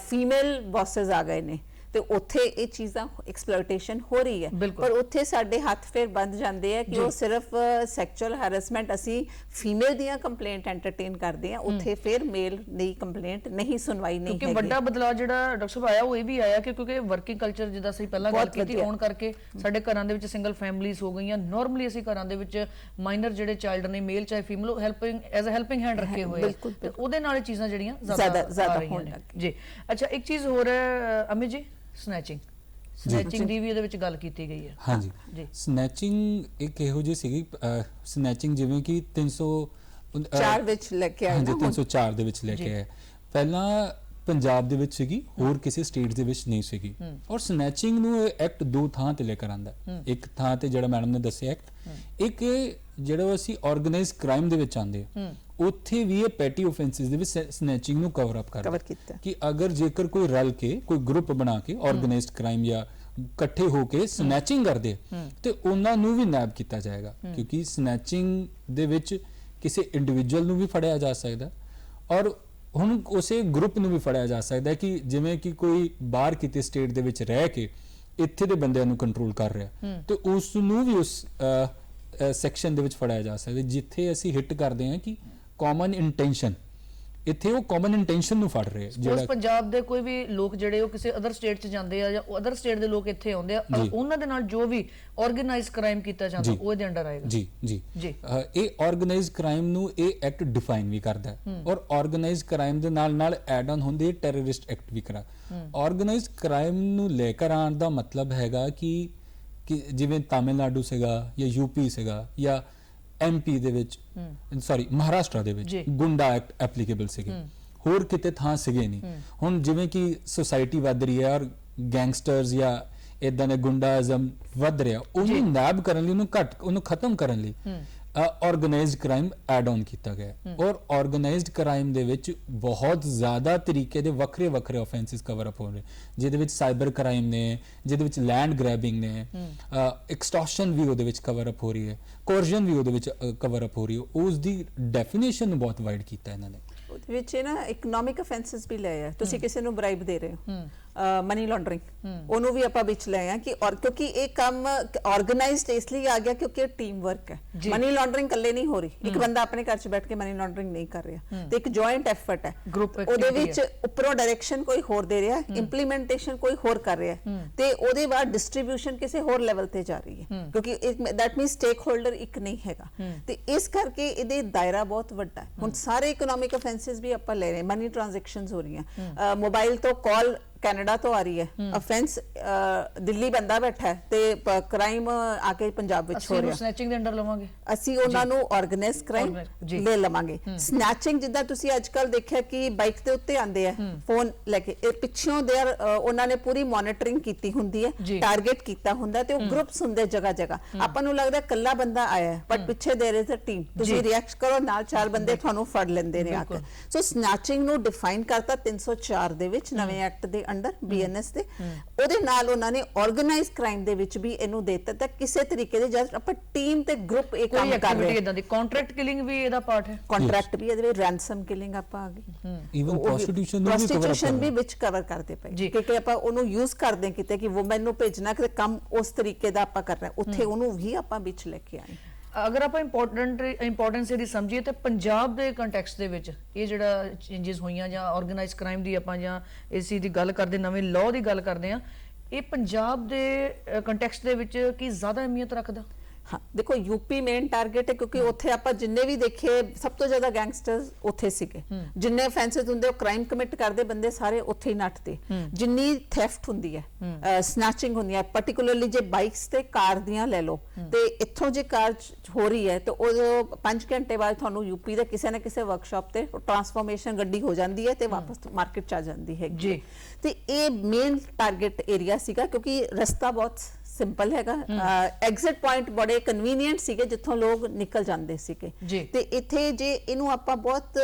ਫੀਮੇਲ ਬੌਸਸ ਆ ਗਏ ਨੇ ਤੇ ਉੱਥੇ ਇਹ ਚੀਜ਼ਾਂ ਐਕਸਪਲੋਇਟੇਸ਼ਨ ਹੋ ਰਹੀ ਹੈ। ਪਰ ਉੱਥੇ ਸਾਡੇ ਹੱਥ ਫੇਰ ਬੰਦ ਜਾਂਦੇ ਆ ਕਿ। ਉਹ ਸਿਰਫ ਸੈਕਚੁਅਲ ਹੈਰੈਸਮੈਂਟ ਅਸੀਂ ਫੀਮੇਲ ਦੀਆਂ ਕੰਪਲੇਂਟ ਐਂਟਰਟੇਨ ਕਰਦੇ ਆ ਉੱਥੇ ਫੇਰ ਮੇਲ ਦੀ ਕੰਪਲੇਂਟ ਨਹੀਂ ਸੁਣਵਾਈ ਨਹੀਂ ਕਿਉਂਕਿ ਵੱਡਾ ਬਦਲਾਅ ਜਿਹੜਾ ਡਾਕਟਰ ਸਾਹਿਬ ਆਇਆ ਉਹ ਇਹ ਵੀ ਆਇਆ ਕਿ ਕਿਉਂਕਿ ਵਰਕਿੰਗ ਕਲਚਰ ਜਿੱਦਾਂ ਅਸੀਂ ਪਹਿਲਾਂ ਗੱਲ ਕੀਤੀ। ਹੋਣ ਕਰਕੇ ਸਾਡੇ ਘਰਾਂ ਦੇ ਵਿੱਚ ਸਿੰਗਲ ਫੈਮਲੀਆਂ ਹੋ ਗਈਆਂ। ਨਾਰਮਲੀ ਅਸੀਂ ਘਰਾਂ ਦੇ ਵਿੱਚ ਮਾਈਨਰ ਜਿਹੜੇ ਚਾਈਲਡ ਨੇ ਮੇਲ ਚਾਹੇ ਫੀਮੇਲ ਉਹ helping as a helping hand ਰੱਖੇ ਹੋਏ ਤੇ ਉਹਦੇ ਨਾਲ ਇਹ ਚੀਜ਼ਾਂ ਜਿਹੜੀਆਂ ਜ਼ਿਆਦਾ- ਜ਼ਿਆਦਾ ਹੋਣ। ਲੱਗ ਜੀ। ਅੱਛਾ ਇੱਕ ਚੀਜ਼ ਹੋਰ ਹੈ ਅਮਿਤ ਜੀ? ਸਨੈਚਿੰਗ ਸਨੈਚਿੰਗ ਦੀ ਵੀ ਇਹਦੇ ਵਿੱਚ ਗੱਲ ਕੀਤੀ ਗਈ ਹੈ। ਹਾਂਜੀ। ਜੀ। ਸਨੈਚਿੰਗ ਇੱਕ ਇਹੋ ਜਿਹੀ ਸੀਗੀ ਸਨੈਚਿੰਗ ਜਿਵੇਂ ਕਿ 300 ਅਹ, ਚਾਰ ਵਿੱਚ ਲੈ ਕੇ ਆਏ ਹਾਂਜੀ ਨਾ ਹੁਣ। 304 ਦੇ ਵਿੱਚ ਲੈ। ਕੇ ਆਏ। ਪਹਿਲਾਂ ਪੰਜਾਬ ਦੇ ਵਿੱਚ ਸੀਗੀ ਹੋਰ ਕਿਸੇ ਸਟੇਟ ਦੇ ਵਿੱਚ ਨਹੀਂ ਸੀਗੀ। ਔਰ ਸਨੈਚਿੰਗ ਨੂੰ ਇਹ ਐਕਟ ਦੋ ਥਾਂ ਤੇ ਲੈ ਕਰ ਆਂਦਾ ਇੱਕ ਥਾਂ ਤੇ ਜਿਹੜਾ ਮੈਡਮ ਨੇ ਦੱਸਿਆ ਐਕਟ ਇੱਕ ਜਿਹੜਾ ਅਸੀਂ ਆਰਗੇਨਾਈਜ਼ ਕ੍ਰਾਈਮ ਦੇ ਵਿੱਚ ਆਂਦੇ ਆ ਉੱਥੇ ਵੀ ਇਹ ਪੈਟੀ ਆਫੈਂਸਿਸ ਦੇ ਵਿੱਚ ਸਨੈਚਿੰਗ ਨੂੰ ਕਵਰ ਅਪ ਕਰਦਾ। ਕਿ ਅਗਰ ਜੇਕਰ ਕੋਈ ਰਲ ਕੇ ਕੋਈ ਗਰੁੱਪ ਬਣਾ ਕੇ ਆਰਗੇਨਾਈਜ਼ਡ ਕ੍ਰਾਈਮ ਜਾਂ ਇਕੱਠੇ ਹੋ ਕੇ ਸਨੈਚਿੰਗ ਕਰਦੇ ਤੇ ਉਹਨਾਂ ਨੂੰ ਵੀ ਨੈਬ ਕੀਤਾ ਜਾਏਗਾ। ਕਿਉਂਕਿ ਸਨੈਚਿੰਗ ਦੇ ਵਿੱਚ ਕਿਸੇ ਇੰਡੀਵਿਜੂਅਲ ਨੂੰ ਵੀ ਫੜਿਆ ਜਾ ਸਕਦਾ ਔਰ ਹੁਣ ਉਸੇ ਗਰੁੱਪ ਨੂੰ ਵੀ ਫੜਿਆ ਜਾ ਸਕਦਾ ਕਿ ਜਿਵੇਂ ਕਿ ਕੋਈ ਬਾਹਰ ਕਿਤੇ ਸਟੇਟ ਦੇ ਵਿੱਚ ਰਹਿ ਕੇ ਇੱਥੇ ਦੇ ਬੰਦਿਆਂ ਨੂੰ ਕੰਟਰੋਲ ਕਰ ਰਿਹਾ। ਤੇ ਉਸ ਨੂੰ ਵੀ ਉਸ ਸੈਕਸ਼ਨ ਦੇ ਵਿੱਚ ਫੜਿਆ ਜਾ ਸਕਦਾ। ਜਿੱਥੇ ਅਸੀਂ ਹਿੱਟ ਕਰਦੇ ਹਾਂ ਕਿ ਕਾਮਨ ਇੰਟੈਂਸ਼ਨ ਇੱਥੇ ਉਹ ਕਾਮਨ ਇੰਟੈਂਸ਼ਨ ਨੂੰ ਫੜ ਰਹੇ ਆ, ਉਸ ਪੰਜਾਬ ਦੇ ਕੋਈ ਵੀ ਲੋਕ ਜਿਹੜੇ ਉਹ ਕਿਸੇ ਅਦਰ ਸਟੇਟ 'ਚ ਜਾਂਦੇ ਆ ਜਾਂ ਅਦਰ ਸਟੇਟ ਦੇ ਲੋਕ ਇੱਥੇ ਆਉਂਦੇ ਆ ਔਰ ਜੀ। ਉਹਨਾਂ ਦੇ ਨਾਲ ਜੋ ਵੀ ਆਰਗੇਨਾਈਜ਼ ਕ੍ਰਾਈਮ ਕੀਤਾ ਜਾਂਦਾ ਜੀ। ਉਹ ਇਹਦੇ ਅੰਡਰ ਆਏਗਾ। ਜੀ ਜੀ। ਜੀ। ਅਹ ਇਹ ਆਰਗੇਨਾਈਜ਼ਡ ਕ੍ਰਾਈਮ ਨੂੰ ਇਹ ਐਕਟ ਡਿਫਾਈਨ ਵੀ ਕਰਦਾ ਹੈ। ਔਰ ਆਰਗੇਨਾਈਜ਼ਡ ਕ੍ਰਾਈਮ ਦੇ ਨਾਲ ਨਾਲ ਐਡ ਆਨ ਹੁੰਦੇ ਟੈਰਰਿਸਟ ਐਕਟ ਵੀ ਕਰਾ। ਆਰਗੇਨਾਈਜ਼ਡ ਕ੍ਰਾਈਮ ਨੂੰ ਲੈ ਕੇ ਆਉਣ ਦਾ ਮਤਲਬ ਹੈਗਾ ਕਿ ਕਿ ਜਿਵੇਂ ਤਾਮਿਲਨਾਡੂ ਸੀਗਾ ਜਾਂ ਯੂਪੀ ਸੀਗਾ ਜਾਂ ਐਮਪੀ ਦੇ ਵਿੱਚ ਸੌਰੀ ਮਹਾਰਾਸ਼ਟਰ ਦੇ ਵਿੱਚ। ਗੁੰਡਾ ਐਕਟ ਐਪਲੀਕੇਬਲ ਸੀਗੇ। ਹੋਰ ਕਿਤੇ ਥਾਂ ਸੀਗੇ ਨਹੀਂ। ਹੁਣ ਜਿਵੇਂ ਕਿ ਸੁਸਾਇਟੀ ਵੱਧ ਰਹੀ ਹੈ ਔਰ ਗੈਂਗਸਟਰਸ ਜਾਂ ਇਦਾਂ ਦੇ ਗੁੰਡਾਜ਼ਮ ਵੱਧ ਰਿਹਾ ਉਹਨੂੰ ਨੈਬ ਕਰਨ ਲਈ ਉਹਨੂੰ ਘਟ ਉਹਨੂੰ ਖਤਮ ਕਰਨ ਲਈ ਆਰਗੇਨਾਈਜ਼ਡ ਕ੍ਰਾਈਮ ਐਡ ਆਨ ਕੀਤਾ ਗਿਆ ਹੈ। ਔਰ ਆਰਗੇਨਾਈਜ਼ਡ ਕ੍ਰਾਈਮ ਦੇ ਵਿੱਚ ਬਹੁਤ ਜ਼ਿਆਦਾ ਤਰੀਕੇ ਦੇ ਵੱਖਰੇ ਵੱਖਰੇ ਆਫੈਂਸਿਸ ਕਵਰ ਅਪ ਹੋ ਰਹੇ। ਜਿਹਦੇ ਵਿੱਚ ਸਾਈਬਰ ਕ੍ਰਾਈਮ ਨੇ ਜਿਹਦੇ ਵਿੱਚ ਲੈਂਡ ਗ੍ਰੈਬਿੰਗ ਨੇ ਐਕਸਟੋਰਸ਼ਨ ਵੀ ਉਹਦੇ ਵਿੱਚ ਕਵਰ ਅਪ ਹੋ ਰਹੀ ਹੈ। ਕੋਰਜਨ ਵੀ ਉਹਦੇ ਵਿੱਚ ਕਵਰ ਅਪ ਹੋ ਰਹੀ ਹੈ। ਉਸ ਦੀ ਡੈਫੀਨੇਸ਼ਨ ਨੂੰ ਬਹੁਤ ਵਾਈਡ ਕੀਤਾ ਇਹਨਾਂ ਨੇ। ਉਹਦੇ ਵਿੱਚ ਇਹ ਨਾ ਇਕਨੋਮਿਕ ਅਫੈਂਸਸ ਵੀ ਲਏ ਆ। ਤੁਸੀਂ ਕਿਸੇ ਨੂੰ ਬ੍ਰਾਈਬ ਦੇ ਰਹੇ ਹੋ। ਮਨੀ ਲਾਂਡਰਿੰਗ ਉਹਨੂੰ ਵੀ ਆਪਾਂ ਵਿੱਚ ਲੈ ਆ ਕਿ ਔਰ ਕਿਉਂਕਿ ਇਹ ਕੰਮ ਆਰਗੇਨਾਈਜ਼ਡ ਇਸ ਲਈ ਆ ਗਿਆ ਕਿਉਂਕਿ ਇਹ ਟੀਮ ਵਰਕ ਹੈ। ਮਨੀ ਲਾਂਡਰਿੰਗ ਇਕੱਲੇ ਨਹੀਂ ਹੋ ਰਹੀ। ਇੱਕ ਬੰਦਾ ਆਪਣੇ ਘਰ 'ਚ ਬੈਠ ਕੇ ਮਨੀ ਲਾਂਡਰਿੰਗ ਨਹੀਂ ਕਰ ਰਿਹਾ। ਤੇ ਇੱਕ ਜੁਆਇੰਟ ਐਫਰਟ ਹੈ। ਉਹਦੇ ਵਿੱਚ ਉੱਪਰੋਂ ਡਾਇਰੈਕਸ਼ਨ ਕੋਈ ਹੋਰ ਦੇ ਰਿਹਾ ਇੰਪਲੀਮੈਂਟੇਸ਼ਨ ਕੋਈ ਹੋਰ ਕਰ ਰਿਹਾ। ਤੇ ਉਹਦੇ ਬਾਅਦ ਡਿਸਟ੍ਰੀਬਿਊਸ਼ਨ ਕਿਸੇ ਹੋਰ ਲੈਵਲ ਤੇ ਜਾ ਰਹੀ ਹੈ। ਕਿਉਂਕਿ ਦੈਟ ਮੀਨਸ ਸਟੇਕ ਹੋਲਡਰ ਇੱਕ ਨਹੀਂ ਹੈਗਾ। ਤੇ ਇਸ ਕਰਕੇ ਇਹਦੇ ਦਾਇਰਾ ਬਹੁਤ ਵੱਡਾ ਹੈ। ਹੁਣ ਸਾਰੇ ਇਕਨੋਮਿਕ ਅਫੈਂਸਸ ਵੀ ਆਪਾਂ ਲੈ ਰਹੇ ਮਨੀ ਟ੍ਰਾਂਜੈਕਸ਼ਨਸ ਹੋ ਰਹੀਆਂ। ਮੋਬਾਈਲ ਤੋਂ ਕਾਲ ਕੈਨੇਡਾ ਤੋਂ ਆ ਰਹੀ ਹੈ। ਅਫੈਂਸ ਦਿੱਲੀ ਬੰਦਾ ਬੈਠਾ ਹੈ ਤੇ ਕ੍ਰਾਈਮ ਆ ਕੇ ਪੰਜਾਬ ਵਿੱਚ ਅਸੀਂ ਹੋ ਰਿਹਾ। ਸਨੈਚਿੰਗ ਦੇ ਅੰਡਰ ਲਵਾਂਗੇ। ਅਸੀਂ ਉਹਨਾਂ ਨੂੰ ਆਰਗੇਨਾਈਜ਼ ਕ੍ਰਾਈਮ। ਲੈ ਲਵਾਂਗੇ। ਸਨੈਚਿੰਗ ਜਿੱਦਾਂ ਤੁਸੀਂ ਅੱਜਕੱਲ ਦੇਖਿਆ ਕਿ ਬਾਈਕ ਦੇ ਉੱਤੇ ਆਂਦੇ ਆ ਫੋਨ ਲੈ ਕੇ। ਇਹ ਪਿੱਛੋਂ ਦੇ ਉਹਨਾਂ ਨੇ ਪੂਰੀ ਮੋਨਿਟਰਿੰਗ ਕੀਤੀ ਹੁੰਦੀ। ਹੈ ਟਾਰਗੇਟ ਕੀਤਾ ਹੁੰਦਾ ਤੇ ਉਹ ਗਰੁੱਪਸ ਹੁੰਦੇ ਜਗ੍ਹਾ ਜਗ੍ਹਾ ਆਪਾਂ ਨੂੰ ਲੱਗਦਾ ਕੱਲਾ ਬੰਦਾ ਆਇਆ ਹੈ ਬਟ ਪਿੱਛੇ ਦੇਰ ਇਜ਼ ਅ ਟੀਮ ਤੁਸੀਂ ਰਿਐਕਟ ਕਰੋ ਨਾਲ ਚਾਰ ਬੰਦੇ ਤੁਹਾਨੂੰ ਫੜ ਲੈਂਦੇ ਨੇ ਆ ਕੇ। ਸੋ ਸਨੈਚਿੰਗ ਨੂੰ ਡਿਫਾਈਨ ਕਰਤਾ 304 ਦੇ ਵਿੱਚ ਨਵੇਂ ਐਕਟ ਦੇ ਅੰਡਰ ਬੀਐਨਐਸ ਦੇ। ਉਹਦੇ ਨਾਲ ਉਹਨਾਂ ਨੇ ਆਰਗੇਨਾਈਜ਼ ਕ੍ਰਾਈਮ ਦੇ ਵਿੱਚ ਵੀ ਇਹਨੂੰ ਦੇ ਦਿੱਤਾ। ਤਾਂ ਕਿਸੇ ਤਰੀਕੇ ਦੇ ਜਦ ਆਪਾਂ ਟੀਮ ਤੇ ਗਰੁੱਪ ਇਹ ਕੰਮ ਕਰ ਐਕਟੀਵਿਟੀ ਰਹੇ ਇਦਾਂ ਦੀ? ਕੰਟਰੈਕਟ ਕਿਲਿੰਗ ਵੀ ਇਹਦਾ ਪਾਰਟ ਹੈ। ਕੰਟਰੈਕਟ ਵੀ ਇਹਦੇ ਵਿੱਚ ਰੈਂਸਮ ਕਿਲਿੰਗ ਆਪਾਂ ਆ ਗਏ। Even prostitution ਨੂੰ ਵੀ ਪ੍ਰੋਸਟੀਟਿਊਸ਼ਨ ਕਰ ਵੀ ਰਹੇ। ਵਿੱਚ ਕਵਰ ਕਰਦੇ ਪਏ। ਕਿਉਂਕਿ ਆਪਾਂ ਉਹਨੂੰ ਯੂਜ਼ ਕਰਦੇ ਕਿਤੇ ਕਿ ਔਮਨ ਨੂੰ ਭੇਜਣਾ ਕਿ ਕੰਮ ਉਸ ਤਰੀਕੇ ਦਾ ਆਪਾਂ ਕਰਨਾ ਹੈ। ਉੱਥੇ ਉਹਨੂੰ ਵੀ ਆਪਾਂ ਵਿੱਚ ਲੈ ਕੇ ਆਏ ਅਗਰ ਆਪਾਂ ਇੰਪੋਰਟੈਂਟ ਇੰਪੋਰਟੈਂਸ ਇਹਦੀ ਸਮਝੀਏ ਤਾਂ ਪੰਜਾਬ ਦੇ ਕੰਟੈਕਸਟ ਦੇ ਵਿੱਚ ਇਹ ਜਿਹੜਾ ਚੇਂਜਸ ਹੋਈਆਂ ਜਾਂ ਆਰਗੇਨਾਈਜ਼ ਕ੍ਰਾਈਮ ਦੀ ਆਪਾਂ ਜਾਂ ਇਸ ਦੀ ਗੱਲ ਕਰਦੇ, ਨਵੇਂ ਲਾਅ ਦੀ ਗੱਲ ਕਰਦੇ ਆ ਇਹ ਪੰਜਾਬ ਦੇ ਕੰਟੈਕਸਟ ਦੇ ਵਿੱਚ ਕੀ ਜ਼ਿਆਦਾ ਅਹਿਮੀਅਤ ਰੱਖਦਾ? ਹਾਂ ਦੇਖੋ ਯੂਪੀ ਮੇਨ ਟਾਰਗੇਟ ਹੈ ਕਿਉਂਕਿ ਉੱਥੇ ਆਪਾਂ ਜਿੰਨੇ ਵੀ ਦੇਖੇ ਸਭ ਤੋਂ ਜ਼ਿਆਦਾ ਗੈਂਗਸਟਰਸ ਉੱਥੇ ਸੀਗੇ। ਜਿੰਨੇ ਅਫੈਂਸਸ ਹੁੰਦੇ ਉਹ ਕ੍ਰਾਈਮ ਕਮਿਟ ਕਰਦੇ ਬੰਦੇ ਸਾਰੇ ਉੱਥੇ ਹੀ ਨੱਠਦੇ। ਜਿੰਨੀ ਥੈਫਟ ਹੁੰਦੀ ਹੈ ਸਨੈਚਿੰਗ ਹੁੰਦੀ ਹੈ ਪਾਰਟਿਕੂਲਰਲੀ ਜੇ ਬਾਈਕਸ ਤੇ ਕਾਰ ਦੀਆਂ ਲੈ ਲਓ ਤੇ ਇੱਥੋਂ ਜੇ ਕਾਰ ਹੋ ਰਹੀ ਹੈ ਤੇ ਉਹ 5 ਘੰਟੇ ਬਾਅਦ ਤੁਹਾਨੂੰ ਯੂਪੀ ਦੇ ਕਿਸੇ ਨਾ ਕਿਸੇ ਵਰਕਸ਼ਾਪ ਤੇ ਟਰਾਂਸਫਾਰਮੇਸ਼ਨ ਗੱਡੀ ਹੋ ਜਾਂਦੀ ਹੈ ਤੇ ਵਾਪਸ ਮਾਰਕੀਟ ਚ ਆ ਜਾਂਦੀ ਹੈ। ਜੀ। ਤੇ ਇਹ ਮੇਨ ਟਾਰਗੇਟ ਏਰੀਆ ਸੀਗਾ ਕਿਉਂਕਿ ਰਸਤਾ ਬਹੁਤ ਸਿੰਪਲ ਹੈਗਾ। ਐਗਜ਼ਿਟ ਪੁਆਇੰਟ ਬੜੇ ਕਨਵੀਨੀਅੰਟ ਸੀਗੇ ਜਿੱਥੋਂ ਲੋਕ ਨਿਕਲ ਜਾਂਦੇ ਸੀਗੇ। ਤੇ ਇੱਥੇ ਜੇ ਇਹਨੂੰ ਆਪਾਂ ਬਹੁਤ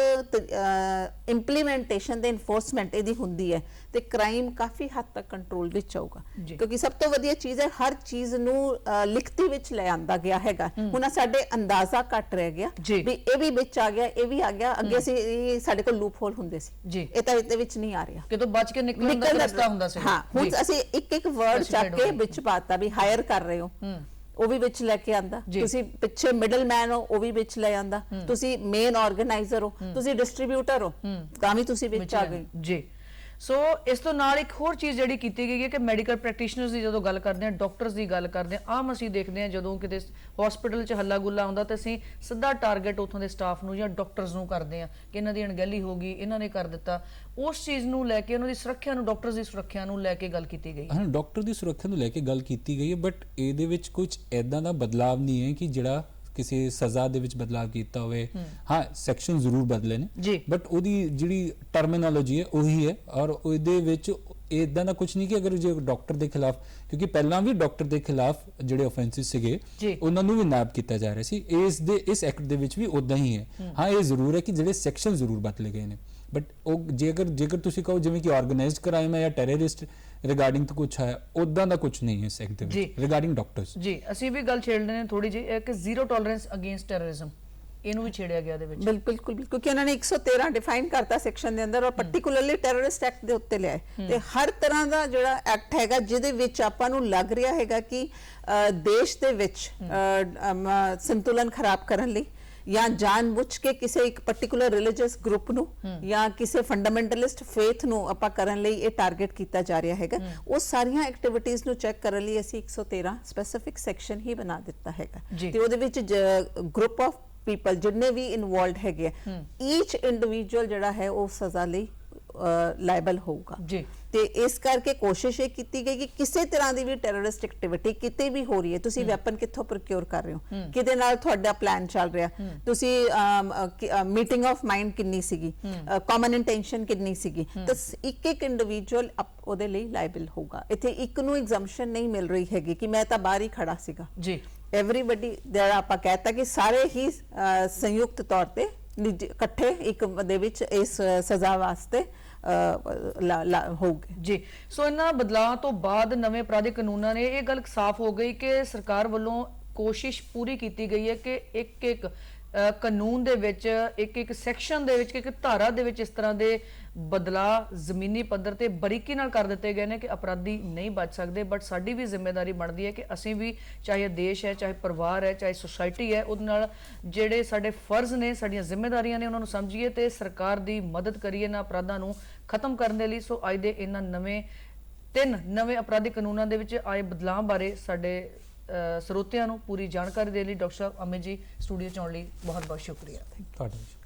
ਇੰਪਲੀਮੈਂਟੇਸ਼ਨ ਦੇ ਇਨਫੋਰਸਮੈਂਟ ਇਹਦੀ ਹੁੰਦੀ ਹੈ। ਤੇ ਕ੍ਰਾਈਮ ਕਾਫੀ ਹੱਦ ਤੱਕ ਕੰਟਰੋਲ ਵਿੱਚ ਆਊਗਾ। ਕਿਉਂਕਿ ਸਭ ਤੋਂ ਵਧੀਆ ਚੀਜ਼ ਹੈ ਹਰ ਚੀਜ਼ ਨੂੰ ਲਿਖਤੀ ਵਿੱਚ ਲੈ ਆਂਦਾ ਗਿਆ ਹੈਗਾ। ਹੁਣ ਸਾਡੇ ਅੰਦਾਜ਼ਾ ਘੱਟ ਰਹਿ ਗਿਆ। ਵੀ ਇਹ ਵੀ ਵਿੱਚ ਆ ਗਿਆ ਇਹ ਵੀ ਆ ਗਿਆ ਅੱਗੇ ਸੀ ਸਾਡੇ ਕੋਲ ਲੂਪ ਹੋਲ ਹੁੰਦੇ ਸੀ। ਇਹ ਤਾਂ ਇਹਦੇ ਵਿੱਚ ਨਹੀਂ ਆ ਰਿਹਾ। ਕਿਤੋਂ ਬਚ ਕੇ ਨਿਕਲਣ ਦਾ ਰਸਤਾ ਹੁੰਦਾ ਸੀ। ਹਾਂ ਹੁਣ ਅਸੀਂ ਇੱਕ ਇੱਕ ਵਰਡ ਚੱਕ ਕੇ। ਵਿੱਚ ਪਾਤਾ ਵੀ ਹਾਇਰ ਕਰ ਰਹੇ ਹੋ। ਉਹ ਵੀ ਵਿੱਚ ਲੈ ਕੇ ਆਂਦਾ। ਤੁਸੀਂ ਪਿੱਛੇ ਮਿਡਲ ਮੈਨ ਹੋ ਉਹ ਵੀ ਵਿੱਚ ਲੈ ਆਂਦਾ। ਤੁਸੀਂ ਮੇਨ ਆਰਗੇਨਾਈਜ਼ਰ ਹੋ ਤੁਸੀਂ ਡਿਸਟ੍ਰੀਬਿਊਟਰ ਹੋ ਤਾਂ ਵੀ ਤੁਸੀਂ ਵਿੱਚ ਆ ਗਏ। ਜੀ। ਸੋ ਇਸ ਤੋਂ ਨਾਲ ਇੱਕ ਹੋਰ ਚੀਜ਼ ਜਿਹੜੀ ਕੀਤੀ ਗਈ ਹੈ ਕਿ ਮੈਡੀਕਲ ਪ੍ਰੈਕਟੀਸ਼ਨਰਸ ਦੀ ਜਦੋਂ ਗੱਲ ਕਰਦੇ ਹਾਂ ਡਾਕਟਰਸ ਦੀ ਗੱਲ ਕਰਦੇ ਹਾਂ, ਆਮ ਅਸੀਂ ਦੇਖਦੇ ਹਾਂ ਜਦੋਂ ਕਿਤੇ ਹਸਪੀਟਲ 'ਚ ਹੱਲਾ ਗੁੱਲਾ ਆਉਂਦਾ ਤਾਂ ਅਸੀਂ ਸਿੱਧਾ ਟਾਰਗੇਟ ਉੱਥੋਂ ਦੇ ਸਟਾਫ ਨੂੰ ਜਾਂ ਡਾਕਟਰਸ ਨੂੰ ਕਰਦੇ ਹਾਂ ਕਿ ਇਹਨਾਂ ਦੀ ਅਣਗਹਿਲੀ ਹੋ ਗਈ, ਇਹਨਾਂ ਨੇ ਕਰ ਦਿੱਤਾ। ਉਸ ਚੀਜ਼ ਨੂੰ ਲੈ ਕੇ, ਉਹਨਾਂ ਦੀ ਸੁਰੱਖਿਆ ਨੂੰ ਡਾਕਟਰਸ ਦੀ ਸੁਰੱਖਿਆ ਨੂੰ ਲੈ ਕੇ ਗੱਲ ਕੀਤੀ ਗਈ। ਹਾਂ ਡਾਕਟਰ ਦੀ ਸੁਰੱਖਿਆ ਨੂੰ ਲੈ ਕੇ ਗੱਲ ਕੀਤੀ ਗਈ ਹੈ ਬਟ ਇਹਦੇ ਵਿੱਚ ਕੁਝ ਐਦਾਂ ਦਾ ਬਦਲਾਵ ਨਹੀਂ ਹੈ ਕਿ ਜਿਹੜਾ ਕਿਸੇ ਸਜ਼ਾ ਦੇ ਵਿੱਚ ਬਦਲਾਵ ਕੀਤਾ ਹੋਵੇ ਹਾਂ। ਸੈਕਸ਼ਨ ਜ਼ਰੂਰ ਬਦਲੇ ਨੇ। ਬਟ ਉਹਦੀ ਜਿਹੜੀ ਟਰਮੀਨੋਲੋਜੀ ਹੈ ਉਹੀ ਹੈ ਔਰ ਉਹਦੇ ਵਿੱਚ ਇਦਾਂ ਦਾ ਕੁਝ ਨਹੀਂ ਕਿ ਅਗਰ ਜੇ ਡਾਕਟਰ ਦੇ ਖਿਲਾਫ ਕਿਉਂਕਿ ਪਹਿਲਾਂ ਵੀ ਡਾਕਟਰ ਦੇ ਖਿਲਾਫ ਜਿਹੜੇ ਆਫੈਂਸਿਸ ਸੀਗੇ। ਉਹਨਾਂ ਨੂੰ ਵੀ ਨਾਬ ਕੀਤਾ ਜਾ ਰਿਹਾ ਸੀ। ਇਸ ਦੇ ਇਸ ਐਕਟ ਦੇ ਵਿੱਚ ਵੀ ਉਦਾਂ ਹੀ ਹੈ। ਹਾਂ। ਇਹ ਜ਼ਰੂਰ ਹੈ ਕਿ ਜਿਹੜੇ ਸੈਕਸ਼ਨ ਜ਼ਰੂਰ ਬਦਲੇ ਗਏ ਨੇ। ਬਟ ਉਹ ਜੇਕਰ ਜੇਕਰ ਤੁਸੀਂ ਕਹੋ ਜਿਵੇਂ ਕਿ ਆਰਗੇਨਾਈਜ਼ਡ ਕ੍ਰਾਈਮ ਹੈ ਜਾਂ ਟੈਰਰਿਸਟ ਰਿਗਾਰਡਿੰਗ ਤੋਂ ਕੁਝ ਹੈ ਉਦਾਂ ਦਾ ਕੁਝ ਨਹੀਂ ਹੈ ਇਸ ਐਕਟ ਦੇ ਜੀ। ਵਿੱਚ ਰਿਗਾਰਡਿੰਗ ਡਾਕਟਰਸ ਜੀ ਅਸੀਂ ਵੀ ਗੱਲ ਛੇੜਦੇ ਨੇ ਥੋੜੀ ਜਿਹੀ ਕਿ ਜ਼ੀਰੋ ਟੋਲਰੈਂਸ ਅਗੇਂਸਟ ਟੈਰਰਿਜ਼ਮ ਇਹਨੂੰ ਵੀ ਛੇੜਿਆ ਗਿਆ ਦੇ ਵਿੱਚ। ਬਿਲਕੁਲ ਬਿਲਕੁਲ ਕਿਉਂਕਿ ਉਹਨਾਂ ਨੇ 113 ਡਿਫਾਈਨ ਕਰਤਾ ਸੈਕਸ਼ਨ ਦੇ ਅੰਦਰ ਔਰ ਪਾਰਟਿਕੂਲਰਲੀ ਟੈਰਰਿਸਟ ਐਕਟ ਦੇ ਉੱਤੇ ਲਿਆ ਹੈ। ਤੇ ਹਰ ਤਰ੍ਹਾਂ ਦਾ ਜਿਹੜਾ ਐਕਟ ਹੈਗਾ ਜਿਹਦੇ ਵਿੱਚ ਆਪਾਂ ਨੂੰ ਲੱਗ ਰਿਹਾ ਹੈਗਾ ਕਿ ਦੇਸ਼ ਦੇ ਵਿੱਚ ਸੰਤੁਲਨ ਖਰਾਬ ਕਰਨ ਲਈ ਜਾਂ ਜਾਣਬੁੱਝ ਕੇ ਕਿਸੇ ਇੱਕ ਪਾਰਟਿਕੂਲਰ ਰਿਲੀਜੀਅਸ ਗਰੁੱਪ ਨੂੰ ਜਾਂ ਕਿਸੇ ਫੰਡਾਮੈਂਟਲਿਸਟ ਫੇਥ ਨੂੰ ਆਪਾਂ ਕਰਨ ਲਈ ਇਹ ਟਾਰਗੇਟ ਕੀਤਾ ਜਾ ਰਿਹਾ ਹੈਗਾ। ਉਹ ਸਾਰੀਆਂ ਐਕਟੀਵਿਟੀਆਂ ਨੂੰ ਚੈੱਕ ਕਰਨ ਲਈ ਅਸੀਂ 113 ਸਪੈਸੀਫਿਕ ਸੈਕਸ਼ਨ ਹੀ ਬਣਾ ਦਿੱਤਾ ਹੈਗਾ। ਤੇ ਉਹਦੇ ਵਿੱਚ ਗਰੁੱਪ ਆਫ ਪੀਪਲ ਜਿੰਨੇ ਵੀ ਇਨਵੋਲਡ ਹੈਗੇ ਈਚ ਇੰਡੀਵਿਜੂਅਲ ਜਿਹੜਾ ਹੈ ਉਹ ਸਜ਼ਾ ਲਈ ਲਾਇਬਲ ਹੋਊਗਾ। ਜੀ। ਤੇ ਇਸ ਕਰਕੇ ਕੋਸ਼ਿਸ਼ ਇਹ ਕੀਤੀ ਗਈ ਕਿ ਕਿਸੇ ਤਰ੍ਹਾਂ ਦੀ ਵੀ ਟੈਰਰਿਸਟ ਐਕਟੀਵਿਟੀ ਕਿਤੇ ਵੀ ਹੋ ਰਹੀ ਹੈ ਤੁਸੀਂ ਵੈਪਨ ਕਿੱਥੋਂ ਪ੍ਰੋਕਿਉਰ ਕਰ ਰਹੇ ਹੋ? ਕਿਹਦੇ ਨਾਲ ਤੁਹਾਡਾ ਪਲਾਨ ਚੱਲ ਰਿਹਾ? ਤੁਸੀਂ ਮੀਟਿੰਗ ਆਫ ਮਾਈਂਡ ਕਿੰਨੀ ਸੀਗੀ? ਕਾਮਨ ਇੰਟੈਂਸ਼ਨ ਕਿੰਨੀ ਸੀਗੀ? ਤਾਂ ਇੱਕ ਇੱਕ ਇੰਡੀਵਿਜੂਅਲ ਉਹਦੇ ਲਈ ਲਾਇਬਲ ਹੋਊਗਾ। ਇੱਥੇ ਇੱਕ ਨੂੰ ਐਗਜ਼ੈਂਪਸ਼ਨ ਨਹੀਂ ਮਿਲ ਰਹੀ ਹੈਗੀ ਕਿ ਮੈਂ ਤਾਂ ਬਾਹਰ ਹੀ ਖੜਾ ਸੀਗਾ। ਜੀ। ਐਵਰੀਬਾਡੀ ਜਿਹੜਾ ਆਪਾਂ ਕਹਤਾ ਕਿ ਸਾਰੇ ਹੀ ਸੰਯੁਕਤ ਤੌਰ ਤੇ ਇਕੱਠੇ ਇੱਕ ਦੇ ਵਿੱਚ ਇਸ ਸਜ਼ਾ ਵਾਸਤੇ ਹੋਊਗੇ ਜੀ। ਸੋ ਇਹਨਾਂ ਬਦਲਾਅ ਤੋਂ ਬਾਅਦ ਨਵੇਂ ਅਪਰਾਧਿਕ ਕਾਨੂੰਨਾਂ ਨੇ ਇਹ ਗੱਲ ਸਾਫ਼ ਹੋ ਗਈ ਕਿ ਸਰਕਾਰ ਵੱਲੋਂ ਕੋਸ਼ਿਸ਼ ਪੂਰੀ ਕੀਤੀ ਗਈ ਹੈ ਕਿ ਇੱਕ ਇੱਕ ਕਾਨੂੰਨ ਦੇ ਵਿੱਚ ਇੱਕ ਇੱਕ ਸੈਕਸ਼ਨ ਦੇ ਵਿੱਚ, ਇੱਕ ਧਾਰਾ ਦੇ ਵਿੱਚ ਇਸ ਤਰ੍ਹਾਂ ਦੇ ਬਦਲਾਅ ਜ਼ਮੀਨੀ ਪੱਧਰ ਤੇ ਬਰੀਕੀ ਨਾਲ ਕਰ ਦਿੱਤੇ ਗਏ ਨੇ ਕਿ ਅਪਰਾਧੀ ਨਹੀਂ ਬਚ ਸਕਦੇ ਬਟ ਸਾਡੀ ਵੀ ਜ਼ਿੰਮੇਵਾਰੀ ਬਣਦੀ ਹੈ ਕਿ ਅਸੀਂ ਵੀ ਚਾਹੇ ਦੇਸ਼ ਹੈ, ਚਾਹੇ ਪਰਿਵਾਰ ਹੈ, ਚਾਹੇ ਸੁਸਾਇਟੀ ਹੈ, ਉਹਦੇ ਨਾਲ ਜਿਹੜੇ ਸਾਡੇ ਫਰਜ਼ ਨੇ, ਸਾਡੀਆਂ ਜ਼ਿੰਮੇਵਾਰੀਆਂ ਨੇ, ਉਹਨਾਂ ਨੂੰ ਸਮਝੀਏ ਤੇ ਸਰਕਾਰ ਦੀ ਮਦਦ ਕਰੀਏ ਨਾ ਅਪਰਾਧਾਂ ਨੂੰ ਖਤਮ ਕਰਨ ਦੇ ਲਈ। ਸੋ ਅੱਜ ਦੇ ਇਹਨਾਂ ਨਵੇਂ ਤਿੰਨ ਨਵੇਂ ਅਪਰਾਧਿਕ ਕਾਨੂੰਨਾਂ ਦੇ ਵਿੱਚ ਆਏ ਬਦਲਾਅ ਬਾਰੇ ਸਾਡੇ ਸਰੋਤਿਆਂ ਨੂੰ ਪੂਰੀ ਜਾਣਕਾਰੀ ਦੇਣ ਲਈ ਡਾਕਟਰ ਸਾਹਿਬ ਅਮਿਤ ਜੀ ਸਟੂਡੀਓ ਚ ਆਉਣ ਲਈ ਬਹੁਤ ਬਹੁਤ ਸ਼ੁਕਰੀਆ ਤੁਹਾਡਾ ਵੀ ਸ਼ੁਕਰੀਆ।